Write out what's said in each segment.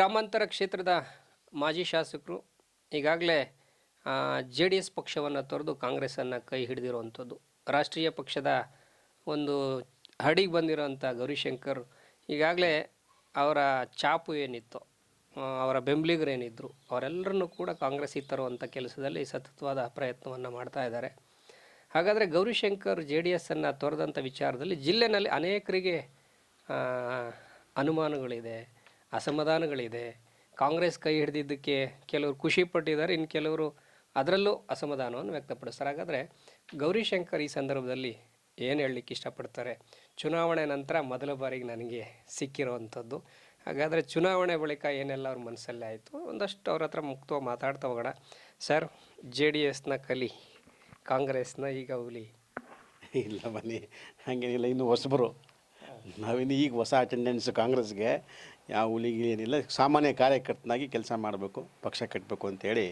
ಗ್ರಾಮಾಂತರ ಕ್ಷೇತ್ರದ ಮಾಜಿ ಶಾಸಕರು ಈಗಾಗಲೇ ಜೆ ಡಿ ಎಸ್ ಪಕ್ಷವನ್ನು ತೊರೆದು ಕಾಂಗ್ರೆಸ್ಸನ್ನು ಕೈ ಹಿಡಿದಿರುವಂಥದ್ದು. ರಾಷ್ಟ್ರೀಯ ಪಕ್ಷದ ಒಂದು ಹಡಿಗೆ ಬಂದಿರೋಂಥ ಗೌರಿಶಂಕರ್ ಈಗಾಗಲೇ ಅವರ ಚಾಪು ಏನಿತ್ತು ಅವರ ಬೆಂಬಲಿಗರೇನಿದ್ದರು ಅವರೆಲ್ಲರನ್ನೂ ಕೂಡ ಕಾಂಗ್ರೆಸ್ಸಿಗೆ ತರುವಂಥ ಕೆಲಸದಲ್ಲಿ ಸತತವಾದ ಪ್ರಯತ್ನವನ್ನು ಮಾಡ್ತಾ ಇದ್ದಾರೆ. ಹಾಗಾದರೆ ಗೌರಿಶಂಕರ್ ಜೆ ಡಿ ಎಸ್ಸನ್ನು ತೊರೆದಂಥ ವಿಚಾರದಲ್ಲಿ ಜಿಲ್ಲೆನಲ್ಲಿ ಅನೇಕರಿಗೆ ಅನುಮಾನಗಳಿದೆ. ಅಸಮಾಧಾನಗಳಿದೆ. ಕಾಂಗ್ರೆಸ್ ಕೈ ಹಿಡಿದಿದ್ದಕ್ಕೆ ಕೆಲವರು ಖುಷಿ ಪಟ್ಟಿದ್ದಾರೆ, ಇನ್ನು ಕೆಲವರು ಅದರಲ್ಲೂ ಅಸಮಾಧಾನವನ್ನು ವ್ಯಕ್ತಪಡಿಸ್ತಾರೆ. ಹಾಗಾದರೆ ಗೌರಿಶಂಕರ್ ಈ ಸಂದರ್ಭದಲ್ಲಿ ಏನು ಹೇಳಲಿಕ್ಕೆ ಇಷ್ಟಪಡ್ತಾರೆ? ಚುನಾವಣೆ ನಂತರ ಮೊದಲ ಬಾರಿಗೆ ನನಗೆ ಸಿಕ್ಕಿರುವಂಥದ್ದು. ಹಾಗಾದರೆ ಚುನಾವಣೆ ಬಳಿಕ ಏನೆಲ್ಲ ಅವ್ರ ಮನಸ್ಸಲ್ಲೇ ಆಯಿತು? ಒಂದಷ್ಟು ಅವ್ರ ಹತ್ರ ಮುಕ್ತವಾಗಿ ಮಾತಾಡ್ತಾ ಹೋಗೋಣ. ಸರ್, ಜೆ ಡಿ ಎಸ್ನ ಕಲಿ, ಕಾಂಗ್ರೆಸ್ನ ಈಗ ಹುಲಿ. ಇಲ್ಲ ಬನ್ನಿ, ಹಾಗೇನಿಲ್ಲ, ಇನ್ನು ಹೊಸಬರು. ನಾವಿನ್ನು ಈಗ ಹೊಸ ಅಟೆಂಡೆನ್ಸ್ ಕಾಂಗ್ರೆಸ್ಗೆ. ಯಾವ ಹುಲಿಗಿ ಏನಿಲ್ಲ ಸಾಮಾನ್ಯ ಕಾರ್ಯಕರ್ತನಾಗಿ ಕೆಲಸ ಮಾಡಬೇಕು ಪಕ್ಷ ಕಟ್ಟಬೇಕು ಅಂತೇಳಿ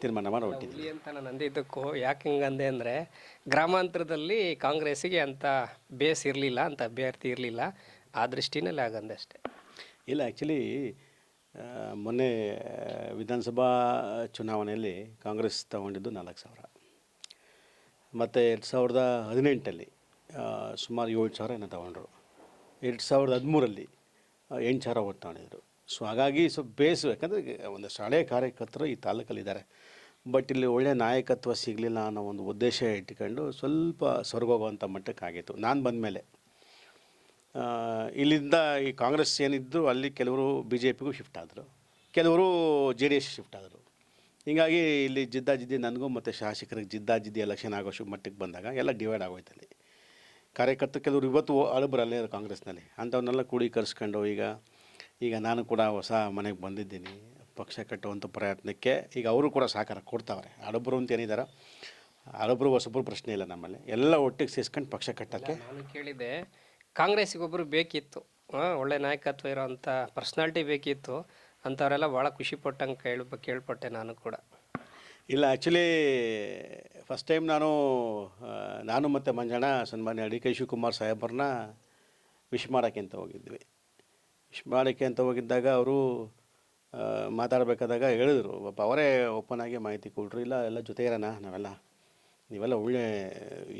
ತೀರ್ಮಾನ ಮಾಡಿ ಹುಲಿ ಅಂತ ನಾನು ಅಂದಿದ್ದಕ್ಕೂ ಯಾಕೆ ಹಿಂಗಂದೆ ಅಂದರೆ ಗ್ರಾಮಾಂತರದಲ್ಲಿ ಕಾಂಗ್ರೆಸ್ಸಿಗೆ ಅಂತ ಬೇಸ್ ಇರಲಿಲ್ಲ ಅಂತ ಅಭ್ಯರ್ಥಿ ಇರಲಿಲ್ಲ ಆ ದೃಷ್ಟಿನಲ್ಲಿ ಆಗಂದೆ ಅಷ್ಟೇ. ಇಲ್ಲ ಆ್ಯಕ್ಚುಲಿ ಮೊನ್ನೆ ವಿಧಾನಸಭಾ ಚುನಾವಣೆಯಲ್ಲಿ ಕಾಂಗ್ರೆಸ್ ತಗೊಂಡಿದ್ದು ನಾಲ್ಕು ಸಾವಿರ. ಮತ್ತು ಎರಡು ಸಾವಿರದ ಹದಿನೆಂಟಲ್ಲಿ ಸುಮಾರು ಏಳು ಸಾವಿರ ಏನೋ ತಗೊಂಡ್ರು. ಎರಡು ಸಾವಿರದ ಹದಿಮೂರಲ್ಲಿ ಎಂಟು ಸಾವಿರ ಓಟ್ ತಗೊಂಡಿದ್ರು ಸೊ ಹಾಗಾಗಿ ಸ್ವಲ್ಪ ಬೇಸು ಯಾಕಂದರೆ ಒಂದು ಶಾಲೆ ಕಾರ್ಯಕರ್ತರು ಈ ತಾಲೂಕಲ್ಲಿದ್ದಾರೆ. ಬಟ್ ಇಲ್ಲಿ ಒಳ್ಳೆಯ ನಾಯಕತ್ವ ಸಿಗಲಿಲ್ಲ ಅನ್ನೋ ಒಂದು ಉದ್ದೇಶ ಇಟ್ಕೊಂಡು ಸ್ವಲ್ಪ ಸ್ವರ್ಗೋಗುವಂಥ ಮಟ್ಟಕ್ಕಾಗಿತ್ತು ನಾನು ಬಂದ ಮೇಲೆ ಇಲ್ಲಿಂದ ಈ ಕಾಂಗ್ರೆಸ್ ಏನಿದ್ರು ಅಲ್ಲಿ ಕೆಲವರು ಬಿ ಜೆ ಪಿಗೂ ಶಿಫ್ಟ್ ಆದರು. ಕೆಲವರು ಜೆ ಡಿ ಎಸ್ ಶಿಫ್ಟ್ ಆದರು. ಹೀಗಾಗಿ ಇಲ್ಲಿ ಜಿದ್ದಾಜಿದ್ದಿ ನನಗೂ ಮತ್ತು ಶಾಸಕರಿಗೆ ಜಿದ್ದಾಜಿದ್ದಿ ಎಲೆಕ್ಷನ್ ಆಗೋ ಮಟ್ಟಕ್ಕೆ ಬಂದಾಗ ಎಲ್ಲ ಡಿವೈಡ್ ಆಗೋಯ್ತು ಅಲ್ಲಿ ಕಾರ್ಯಕರ್ತರು ಕೆಲವರು ಇವತ್ತು ಅಳಬರಲ್ಲೇ ಕಾಂಗ್ರೆಸ್ನಲ್ಲಿ. ಅಂಥವನ್ನೆಲ್ಲ ಕೂಡೀಕರಿಸ್ಕೊಂಡು ಈಗ ಈಗ ನಾನು ಕೂಡ ಹೊಸ ಮನೆಗೆ ಬಂದಿದ್ದೀನಿ. ಪಕ್ಷ ಕಟ್ಟುವಂಥ ಪ್ರಯತ್ನಕ್ಕೆ ಈಗ ಅವರು ಕೂಡ ಸಹಕಾರ ಕೊಡ್ತಾವ್ರೆ. ಹಳಬರು ಅಂತ ಏನಿದ್ದಾರೆ ಹಳಬರು ಹೊಸಬ್ರು ಪ್ರಶ್ನೆ ಇಲ್ಲ ನಮ್ಮಲ್ಲಿ. ಎಲ್ಲ ಒಟ್ಟಿಗೆ ಸೇರಿಸ್ಕೊಂಡು ಪಕ್ಷ ಕಟ್ಟೋಕ್ಕೆ. ನಾನು ಕೇಳಿದೆ ಕಾಂಗ್ರೆಸ್ಸಿಗೆ ಒಬ್ಬರು ಬೇಕಿತ್ತು. ಒಳ್ಳೆ ನಾಯಕತ್ವ ಇರೋವಂಥ ಪರ್ಸ್ನಾಲ್ಟಿ ಬೇಕಿತ್ತು. ಅಂಥವರೆಲ್ಲ ಭಾಳ ಖುಷಿಪಟ್ಟಂಗೆ ಕೇಳ, ಕೇಳ್ಪಟ್ಟೆ ನಾನು ಕೂಡ. ಇಲ್ಲ ಆ್ಯಕ್ಚುಲಿ ಫಸ್ಟ್ ಟೈಮ್ ನಾನು ನಾನು ಮತ್ತು ಮಂಜಣ್ಣ, ಸನ್ಮಾನ್ಯ ಡಿ ಕೆ ಶಿವಕುಮಾರ್ ಸಾಹೇಬರನ್ನ ವಿಶ್ ಮಾಡೋಕ್ಕೆ ಅಂತ ಹೋಗಿದ್ವಿ. ವಿಶ್ ಮಾಡೋಕ್ಕೆ ಅಂತ ಹೋಗಿದ್ದಾಗ ಅವರು ಮಾತಾಡಬೇಕಾದಾಗ ಹೇಳಿದರು. ಪಾಪ ಅವರೇ ಓಪನ್ ಆಗಿ ಮಾಹಿತಿ ಕೊಟ್ಟರು ಇಲ್ಲ, ಎಲ್ಲ ಜೊತೆ ಇರೋಣ ನಾವೆಲ್ಲ. ನೀವೆಲ್ಲ ಒಳ್ಳೆ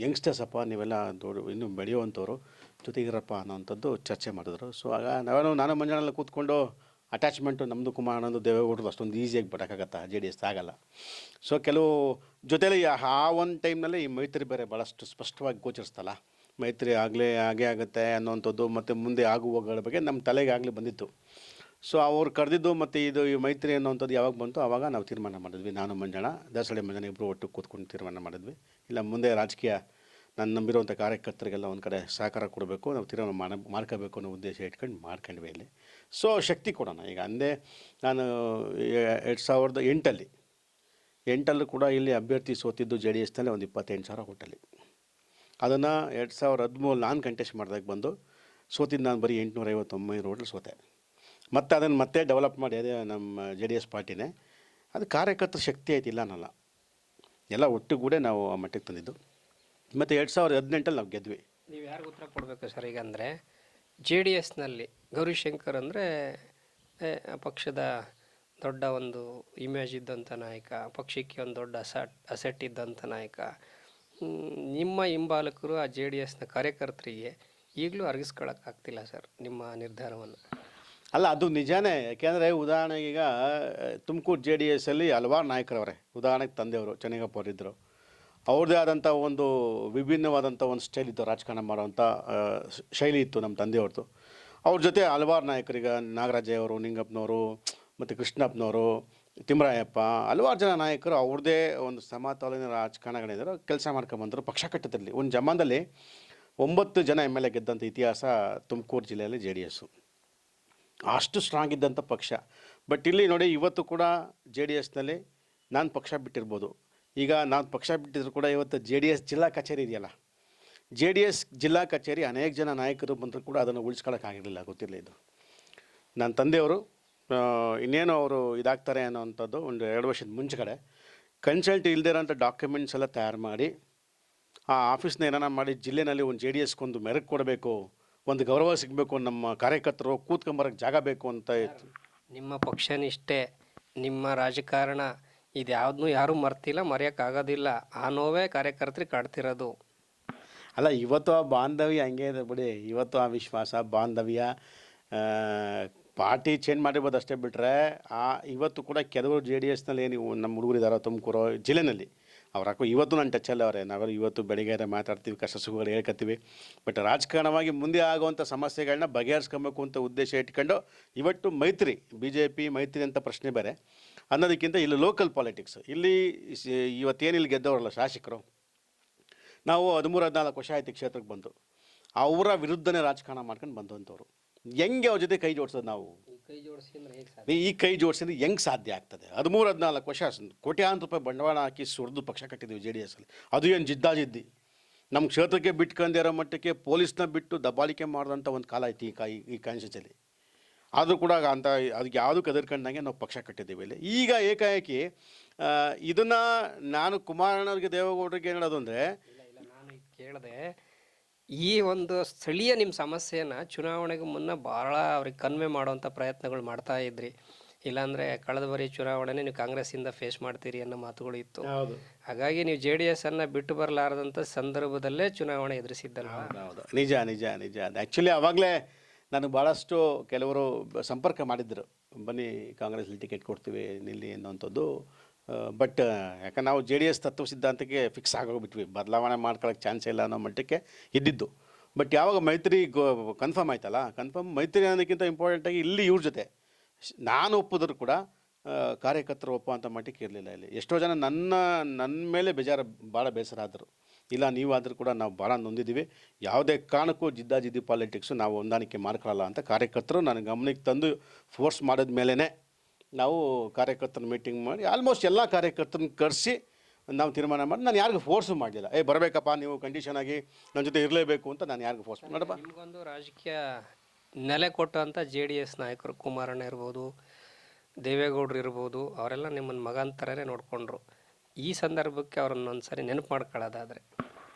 ಯಂಗ್ಸ್ಟರ್ಸ್ ಅಪ್ಪ, ನೀವೆಲ್ಲ ದೊಡ್ಡ, ಇನ್ನೂ ಬೆಳೆಯುವಂಥವ್ರು, ಜೊತೆಗಿರಪ್ಪ ಅನ್ನೋವಂಥದ್ದು ಚರ್ಚೆ ಮಾಡಿದ್ರು. ಸೊ ಆಗ ನಾವೇನು, ನಾನು ಮಂಜಾನೆಲ್ಲ ಕೂತ್ಕೊಂಡು ಅಟ್ಯಾಚ್ಮೆಂಟು ನಮ್ಮದು ಕುಮಾರ್ ಅನ್ನೋದು ದೇವೇಗೌಡರು ಅಷ್ಟೊಂದು ಈಸಿಯಾಗಿ ಬರೋಕ್ಕಾಗತ್ತಾ? ಜೆ ಡಿ ಎಸ್ ಆಗಲ್ಲ. ಸೊ ಕೆಲವು ಜೊತೆಲಿ ಆ ಒಂದು ಟೈಮ್ನಲ್ಲಿ ಈ ಮೈತ್ರಿ ಬೇರೆ ಭಾಳಷ್ಟು ಸ್ಪಷ್ಟವಾಗಿ ಗೋಚರಿಸ್ತಲ್ಲ. ಮೈತ್ರಿ ಆಗಲೇ ಆಗೇ ಆಗುತ್ತೆ ಅನ್ನೋವಂಥದ್ದು ಮತ್ತು ಮುಂದೆ ಆಗುವಗಳ ಬಗ್ಗೆ ನಮ್ಮ ತಲೆಗೆ ಆಗಲೇ ಬಂದಿತ್ತು. ಸೊ ಅವ್ರು ಕರೆದಿದ್ದು ಮತ್ತು ಇದು ಈ ಮೈತ್ರಿ ಅನ್ನೋವಂಥದ್ದು ಯಾವಾಗ ಬಂತು ಆವಾಗ ನಾವು ತೀರ್ಮಾನ ಮಾಡಿದ್ವಿ. ನಾನು ಮಂಜಣ್ಣ ದಾಸಳೆ ಮಂಜಣ ಇಬ್ಬರು ಒಟ್ಟು ಕೂತ್ಕೊಂಡು ತೀರ್ಮಾನ ಮಾಡಿದ್ವಿ. ಇಲ್ಲ, ಮುಂದೆ ರಾಜಕೀಯ ನಾನು ನಂಬಿರುವಂಥ ಕಾರ್ಯಕರ್ತರಿಗೆಲ್ಲ ಒಂದು ಕಡೆ ಸಹಕಾರ ಕೊಡಬೇಕು, ನಾವು ತೀರ್ಮಾನ ಮಾಡ, ಮಾಡ್ಕೋಬೇಕು ಅನ್ನೋ ಉದ್ದೇಶ ಇಟ್ಕೊಂಡು ಮಾಡ್ಕೊಂಡ್ವಿ ಇಲ್ಲಿ. ಸೊ, ಶಕ್ತಿ ಕೊಡೋಣ. ಈಗ ಅಂದೇ ನಾನು ಎರಡು ಸಾವಿರದ ಎಂಟಲ್ಲಿ, ಎಂಟಲ್ಲೂ ಕೂಡ ಇಲ್ಲಿ ಅಭ್ಯರ್ಥಿ ಸೋತಿದ್ದು ಜೆ ಡಿ ಎಸ್ನಲ್ಲೇ ಒಂದು ಇಪ್ಪತ್ತೆಂಟು ಸಾವಿರ ಓಟಲ್ಲಿ ಅದನ್ನು ಎರಡು ಸಾವಿರದ ಹದಿಮೂರು ನಾನು ಕಂಟೆಸ್ಟ್ ಮಾಡಿದಾಗ ಬಂದು ಸೋತಿದ್ದು ನಾನು ಬರೀ ಎಂಟುನೂರ ಐವತ್ತೊಂಬೈನೂರು ಓಟ್ಲು ಸೋತೆ. ಮತ್ತು ಅದನ್ನು ಮತ್ತೆ ಡೆವಲಪ್ ಮಾಡಿ ಅದೇ ನಮ್ಮ ಜೆ ಡಿ ಎಸ್ ಪಾರ್ಟಿನೇ. ಅದು ಕಾರ್ಯಕರ್ತರ ಶಕ್ತಿ ಇಲ್ಲ ಅನ್ನಲ್ಲ. ಎಲ್ಲ ಒಟ್ಟುಗೂಡೆ ನಾವು ಆ ಮಟ್ಟಕ್ಕೆ ತಂದಿದ್ದು. ಮತ್ತು ಎರಡು ಸಾವಿರದ ಹದಿನೆಂಟಲ್ಲಿ ನಾವು ಗೆದ್ವಿ. ನೀವು ಯಾರಿಗೆ ಉತ್ತರ ಕೊಡಬೇಕು ಸರ್ ಈಗ ಅಂದರೆ? ಜೆ ಡಿ ಎಸ್ನಲ್ಲಿ ಗೌರಿಶಂಕರ್ ಅಂದರೆ ಪಕ್ಷದ ದೊಡ್ಡ ಒಂದು ಇಮೇಜ್ ಇದ್ದಂಥ ನಾಯಕ ಪಕ್ಷಕ್ಕೆ ಒಂದು ದೊಡ್ಡ ಅಸಟ್, ಅಸೆಟ್ ಇದ್ದಂಥ ನಾಯಕ. ನಿಮ್ಮ ಹಿಂಬಾಲಕರು ಆ ಜೆ ಡಿ ಎಸ್ನ ಕಾರ್ಯಕರ್ತರಿಗೆ ಈಗಲೂ ಅರಗಿಸ್ಕೊಳಕ್ಕಾಗ್ತಿಲ್ಲ ಸರ್, ನಿಮ್ಮ ನಿರ್ಧಾರವನ್ನು? ಅಲ್ಲ, ಅದು ನಿಜಾನೇ. ಯಾಕೆಂದರೆ ಉದಾಹರಣೆಗೆ ಈಗ ತುಮಕೂರು ಜೆ ಡಿ ಎಸ್ಸಲ್ಲಿ ಹಲವಾರು ನಾಯಕರವರೇ. ಉದಾಹರಣೆಗೆ ತಂದೆಯವರು, ಚೆನ್ನಗಪ್ಪ ಅವರಿದ್ದರು. ಅವ್ರದ್ದೇ ಆದಂಥ ಒಂದು ವಿಭಿನ್ನವಾದಂಥ ಒಂದು ಸ್ಟೈಲ್ ಇತ್ತು ರಾಜಕಾರಣ ಮಾಡುವಂಥ ಶೈಲಿ ಇತ್ತು ನಮ್ಮ ತಂದೆಯವ್ರದ್ದು. ಅವ್ರ ಜೊತೆ ಹಲವಾರು ನಾಯಕರೀಗ ನಾಗರಾಜಯ್ಯವರು ನಿಂಗಪ್ಪನವರು, ಮತ್ತು ಕೃಷ್ಣಪ್ಪನವರು ತಿಮ್ಮರಾಯಪ್ಪ ಹಲವಾರು ಜನ ನಾಯಕರು ಅವ್ರದ್ದೇ ಒಂದು ಸಮತೋಲನ ರಾಜಕಾರಣಗಳಿದ್ದರು. ಕೆಲಸ ಮಾಡ್ಕೊಂಬಂದರು ಪಕ್ಷ ಕಟ್ಟದಲ್ಲಿ ಒಂದು ಜಮಾನದಲ್ಲಿ ಒಂಬತ್ತು ಜನ ಎಂ ಎಲ್ ಎ ಗೆದ್ದಂಥ ಇತಿಹಾಸ ತುಮಕೂರು ಜಿಲ್ಲೆಯಲ್ಲಿ ಜೆ ಡಿ ಎಸ್ಸು ಅಷ್ಟು ಸ್ಟ್ರಾಂಗ್ ಇದ್ದಂಥ ಪಕ್ಷ. ಬಟ್ ಇಲ್ಲಿ ನೋಡಿ ಇವತ್ತು ಕೂಡ ಜೆ ಡಿ ಎಸ್ನಲ್ಲಿ ನಾನು ಪಕ್ಷ ಬಿಟ್ಟಿರ್ಬೋದು. ಈಗ ನಾನು ಪಕ್ಷ ಬಿಟ್ಟಿದ್ರು ಕೂಡ ಇವತ್ತು ಜೆ ಡಿ ಎಸ್ ಜಿಲ್ಲಾ ಕಚೇರಿ ಇದೆಯಲ್ಲ, ಜೆ ಡಿ ಎಸ್ ಜಿಲ್ಲಾ ಕಚೇರಿ ಅನೇಕ ಜನ ನಾಯಕರು ಬಂದರೂ ಕೂಡ ಅದನ್ನು ಉಳಿಸ್ಕೊಳ್ಳೋಕ್ಕಾಗಿರಲಿಲ್ಲ ಗೊತ್ತಿಲ್ಲ ಇದು. ನನ್ನ ತಂದೆಯವರು ಇನ್ನೇನು ಅವರು ಇದಾಗ್ತಾರೆ ಅನ್ನೋವಂಥದ್ದು ಒಂದು ಎರಡು ವರ್ಷದ ಮುಂಚೆ ಕಡೆ ಕನ್ಸಲ್ಟ್ ಇರೋಂಥ ಡಾಕ್ಯುಮೆಂಟ್ಸ್ ಎಲ್ಲ ತಯಾರು ಮಾಡಿ, ಆ ಆಫೀಸ್ನ ಏನಾರ ಮಾಡಿ, ಜಿಲ್ಲೆನಲ್ಲಿ ಒಂದು ಜೆ ಡಿ ಎಸ್ಗೊಂದು ಮೆರಗು ಕೊಡಬೇಕು, ಒಂದು ಗೌರವ ಸಿಗಬೇಕು ನಮ್ಮ ಕಾರ್ಯಕರ್ತರು ಕೂತ್ಕೊಂಬರಕ್ಕೆ ಜಾಗ ಬೇಕು ಅಂತ ನಿಮ್ಮ ಪಕ್ಷನಿಷ್ಠೆ, ನಿಮ್ಮ ರಾಜಕಾರಣ ಇದ್ಯಾವುದನ್ನೂ ಯಾರೂ ಮರ್ತಿಲ್ಲ, ಮರೆಯೋಕ್ಕಾಗೋದಿಲ್ಲ. ಆ ನೋವೇ ಕಾರ್ಯಕರ್ತರಿಗೆ ಕಾಡ್ತಿರೋದು. ಅಲ್ಲ, ಇವತ್ತು ಆ ಬಾಂಧವ್ಯ ಹಂಗೆ ಇದೆ ಬಿಡಿ. ಇವತ್ತು ಆ ವಿಶ್ವಾಸ, ಬಾಂಧವ್ಯ ಪಾರ್ಟಿ ಚೇಂಜ್ ಮಾಡಿರ್ಬೋದು ಅಷ್ಟೇ ಬಿಟ್ಟರೆ ಆ, ಇವತ್ತು ಕೂಡ ಕೆಲವರು ಜೆ ಡಿ ಎಸ್ನಲ್ಲಿ ಏನು ನಮ್ಮ ಹುಡುಗರು ಇದ್ದಾರೆ ತುಮಕೂರು, ಜಿಲ್ಲೆನಲ್ಲಿ. ಅವ್ರು ಹಾಕೋ, ಇವತ್ತು ನಾನು ಟಚಲ್ಲಿ ಅವರೇ. ನಾವೆಲ್ಲ ಇವತ್ತು ಬೆಳಿಗ್ಗೆ ಮಾತಾಡ್ತೀವಿ, ಕಷ್ಟ ಸುಖಗಳು ಹೇಳ್ಕೊತೀವಿ. ಬಟ್ ರಾಜಕಾರಣವಾಗಿ ಮುಂದೆ ಆಗುವಂಥ ಸಮಸ್ಯೆಗಳನ್ನ ಬಗೆಹರಿಸ್ಕೊಬೇಕು ಅಂತ ಉದ್ದೇಶ ಇಟ್ಕೊಂಡು, ಇವತ್ತು ಮೈತ್ರಿ, ಬಿ ಜೆ ಪಿ ಮೈತ್ರಿ ಅಂತ ಪ್ರಶ್ನೆ ಬೇರೆ. ಅನ್ನೋದಕ್ಕಿಂತ ಇಲ್ಲಿ ಲೋಕಲ್ ಪಾಲಿಟಿಕ್ಸ್ ಇಲ್ಲಿ ಇವತ್ತೇನಿಲ್ಲಿ ಗೆದ್ದವರಲ್ಲ ಶಾಸಕರು? ನಾವು ಹದಿಮೂರು ಹದಿನಾಲ್ಕು ವರ್ಷ ಆಯ್ತು ಕ್ಷೇತ್ರಕ್ಕೆ ಬಂದು. ಅವರ ವಿರುದ್ಧನೇ ರಾಜಕಾರಣ ಮಾಡ್ಕೊಂಡು ಬಂದಂಥವ್ರು ಹೆಂಗೆ ಅವ್ರ ಜೊತೆ ಕೈ ಜೋಡಿಸೋದು ನಾವು? ಈ ಕೈ ಜೋಡಿಸಿದ್ರೆ ಹೆಂಗೆ ಸಾಧ್ಯ? ಆಗ್ತದೆ? ಹದಿಮೂರು ಹದಿನಾಲ್ಕು ವರ್ಷ ಕೋಟ್ಯಾಂತರ ರೂಪಾಯಿ ಬಂಡವಾಳ ಹಾಕಿ ಸುರಿದು ಪಕ್ಷ ಕಟ್ಟಿದ್ದೀವಿ ಜೆ ಡಿ ಎಸ್ಸಲ್ಲಿ ಅದು ಏನು ಜಿದ್ದಾಜಿದ್ದಿ? ನಮ್ಮ ಕ್ಷೇತ್ರಕ್ಕೆ ಬಿಟ್ಕೊಂಡಿರೋ ಮಟ್ಟಕ್ಕೆ ಪೊಲೀಸ್ನ ಬಿಟ್ಟು ದಬ್ಬಾಳಿಕೆ ಮಾಡಿದಂಥ ಒಂದು ಕಾಲ ಐತಿ ಈ ಕಾಯಿ ಈ ಕಾನ್ಸ್ಟಿಟ್ಯೂನ್ಸಿಯಲ್ಲಿ ಆದರೂ ಕೂಡ ಅಂತ ಅದಕ್ಕೆ ಯಾವುದಕ್ಕೆ ಕದರ್ಕೊಂಡಂಗೆ ನಾವು ಪಕ್ಷ ಕಟ್ಟಿದ್ದೀವಿ ಇಲ್ಲಿ. ಈಗ ಏಕಾಏಕಿ ಇದನ್ನು ನಾನು ಕುಮಾರಣ್ಣವ್ರಿಗೆ ದೇವೇಗೌಡರಿಗೆ ಏನು ಹೇಳೋದು ಅಂದರೆ ಇಲ್ಲ ಇಲ್ಲ ನಾನು ಕೇಳಿದೆ ಈ ಒಂದು ಸ್ಥಳೀಯ ನಿಮ್ಮ ಸಮಸ್ಯೆನ ಚುನಾವಣೆಗೆ ಮುನ್ನ ಭಾಳ ಅವ್ರಿಗೆ ಕನ್ವೆ ಮಾಡುವಂಥ ಪ್ರಯತ್ನಗಳು ಮಾಡ್ತಾ ಇದ್ರಿ. ಇಲ್ಲಾಂದರೆ ಕಳೆದ ಬಾರಿ ಚುನಾವಣೆ ನೀವು ಕಾಂಗ್ರೆಸ್ಸಿಂದ ಫೇಸ್ ಮಾಡ್ತೀರಿ ಅನ್ನೋ ಮಾತುಗಳು ಇತ್ತು. ಹೌದು. ಹಾಗಾಗಿ ನೀವು ಜೆ ಡಿ ಎಸ್ ಅನ್ನ ಬಿಟ್ಟು ಬರಲಾರದಂಥ ಸಂದರ್ಭದಲ್ಲೇ ಚುನಾವಣೆ ಎದುರಿಸಿದ್ದಲ್ಲ ಹೌದು ನಿಜ ನಿಜ ನಿಜ. ಆ್ಯಕ್ಚುಲಿ ಆವಾಗಲೇ ನಾನು ಭಾಳಷ್ಟು ಕೆಲವರು ಸಂಪರ್ಕ ಮಾಡಿದ್ದರು. ಬನ್ನಿ ಕಾಂಗ್ರೆಸ್ಲಿ ಟಿಕೆಟ್ ಕೊಡ್ತೀವಿ, ನಿಲ್ಲಿ ಅನ್ನೋಂಥದ್ದು ಬಟ್ ಯಾಕಂದ್ರೆ ನಾವು ಜೆ ಡಿ ಎಸ್ ತತ್ವ ಸಿದ್ಧಾಂತಕ್ಕೆ ಫಿಕ್ಸ್ ಆಗೋಗ್ಬಿಟ್ವಿ. ಬದಲಾವಣೆ ಮಾಡ್ಕೊಳ್ಳೋಕೆ ಚಾನ್ಸ್ ಇಲ್ಲ ಅನ್ನೋ ಮಟ್ಟಕ್ಕೆ ಇದ್ದಿದ್ದು. ಬಟ್ ಯಾವಾಗ ಮೈತ್ರಿ ಕನ್ಫರ್ಮ್ ಆಯ್ತಲ್ಲ ಕನ್ಫರ್ಮ್ ಮೈತ್ರಿ ಅನ್ನೋದಕ್ಕಿಂತ ಇಂಪಾರ್ಟೆಂಟಾಗಿ ಇಲ್ಲಿ ಇವ್ರ ಜೊತೆ. ನಾನು ಒಪ್ಪಿದ್ರು ಕೂಡ ಕಾರ್ಯಕರ್ತರು ಒಪ್ಪುವಂಥ ಮಟ್ಟಕ್ಕೆ ಇರಲಿಲ್ಲ ಇಲ್ಲಿ. ಎಷ್ಟೋ ಜನ ನನ್ನ ನನ್ನ ಮೇಲೆ ಬೇಜಾರು, ಭಾಳ ಬೇಸರ ಆದರು. ಇಲ್ಲ ನೀವಾದರೂ ಕೂಡ ನಾವು ಭಾಳ ನೊಂದಿದ್ದೀವಿ. ಯಾವುದೇ ಕಾರಣಕ್ಕೂ ಜಿದ್ದಾಜಿದ್ದಿ ಪಾಲಿಟಿಕ್ಸು ನಾವು ಹೊಂದಾಣಿಕೆ ಮಾಡ್ಕೊಳ್ಳಲ್ಲ ಅಂತ ಕಾರ್ಯಕರ್ತರು ನನ್ನ ಗಮನಕ್ಕೆ ತಂದು ಫೋರ್ಸ್ ಮಾಡಿದ ಮೇಲೇ ನಾವು ಕಾರ್ಯಕರ್ತರ ಮೀಟಿಂಗ್ ಮಾಡಿ ಆಲ್ಮೋಸ್ಟ್ ಎಲ್ಲ ಕಾರ್ಯಕರ್ತರನ್ನ ಕರೆಸಿ ನಾವು ತೀರ್ಮಾನ ಮಾಡಿ. ನಾನು ಯಾರಿಗೂ ಫೋರ್ಸು ಮಾಡಲಿಲ್ಲ ಏ, ಬರಬೇಕಪ್ಪ, ನೀವು ಕಂಡೀಷನ್ ಆಗಿ ನನ್ನ ಜೊತೆ ಇರಲೇಬೇಕು ಅಂತ ನಾನು ಯಾರಿಗೂ ಫೋರ್ಸ್ ಮಾಡಪ್ಪ ನಿಮಗೊಂದು ರಾಜಕೀಯ ನೆಲೆ ಕೊಟ್ಟಂಥ ಜೆ ಡಿ ಎಸ್ ನಾಯಕರು ಕುಮಾರಣ್ಣ ಇರ್ಬೋದು, ದೇವೇಗೌಡರು ಇರ್ಬೋದು, ಅವರೆಲ್ಲ ನಿಮ್ಮನ್ನು ಮಗನ ಥರನೇ ನೋಡಿಕೊಂಡ್ರು. ಈ ಸಂದರ್ಭಕ್ಕೆ ಅವ್ರನ್ನ ಸಾರಿ ನೆನಪು ಮಾಡ್ಕೊಳ್ಳೋದಾದರೆ.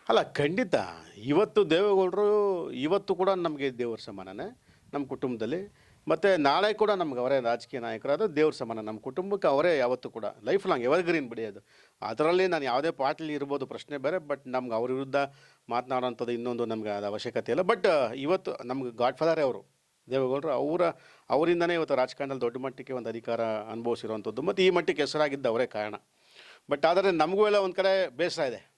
ಅಲ್ಲ, ಖಂಡಿತ. ಇವತ್ತು ದೇವೇಗೌಡರು, ಇವತ್ತು ಕೂಡ ನಮಗೆ ದೇವ್ರ ಸಮಾನನೇ ನಮ್ಮ ಕುಟುಂಬದಲ್ಲಿ. ಮತ್ತು ನಾಳೆ ಕೂಡ ನಮ್ಗೆ ಅವರೇ ರಾಜಕೀಯ ನಾಯಕರಾದ ದೇವ್ರ ಸಮಾನ ನಮ್ಮ ಕುಟುಂಬಕ್ಕೆ ಅವರೇ ಯಾವತ್ತೂ ಕೂಡ ಲೈಫ್ ಲಾಂಗ್ ಎವರ್ಗ್ರೀನ್ ಬಿಡಿ ಅದು. ಅದರಲ್ಲಿ ನಾನು ಯಾವುದೇ ಪಾರ್ಟಿಲಿ ಇರ್ಬೋದು, ಪ್ರಶ್ನೆ ಬೇರೆ ಬಟ್ ನಮ್ಗೆ ಅವ್ರ ವಿರುದ್ಧ ಮಾತನಾಡೋಂಥದ್ದು ಇನ್ನೊಂದು ನಮಗೆ ಅದು ಅವಶ್ಯಕತೆ ಇಲ್ಲ. ಬಟ್ ಇವತ್ತು ನಮ್ಗೆ ಗಾಡ್ ಫಾದರೇ ಅವರು, ದೇವೇಗೌಡರು, ಅವರ, ಅವರಿಂದನೇ ಇವತ್ತು ರಾಜಕಾರಣದಲ್ಲಿ ದೊಡ್ಡ ಮಟ್ಟಕ್ಕೆ ಒಂದು ಅಧಿಕಾರ ಅನುಭವಿಸಿರುವಂಥದ್ದು. ಮತ್ತು ಈ ಮಟ್ಟಕ್ಕೆ ಹೆಸರಾಗಿದ್ದ ಅವರೇ ಕಾರಣ. ಬಟ್ ಆದರೆ ನಮಗೂ ಎಲ್ಲ ಒಂದು ಕಡೆ ಬೇಸರ ಇದೆ.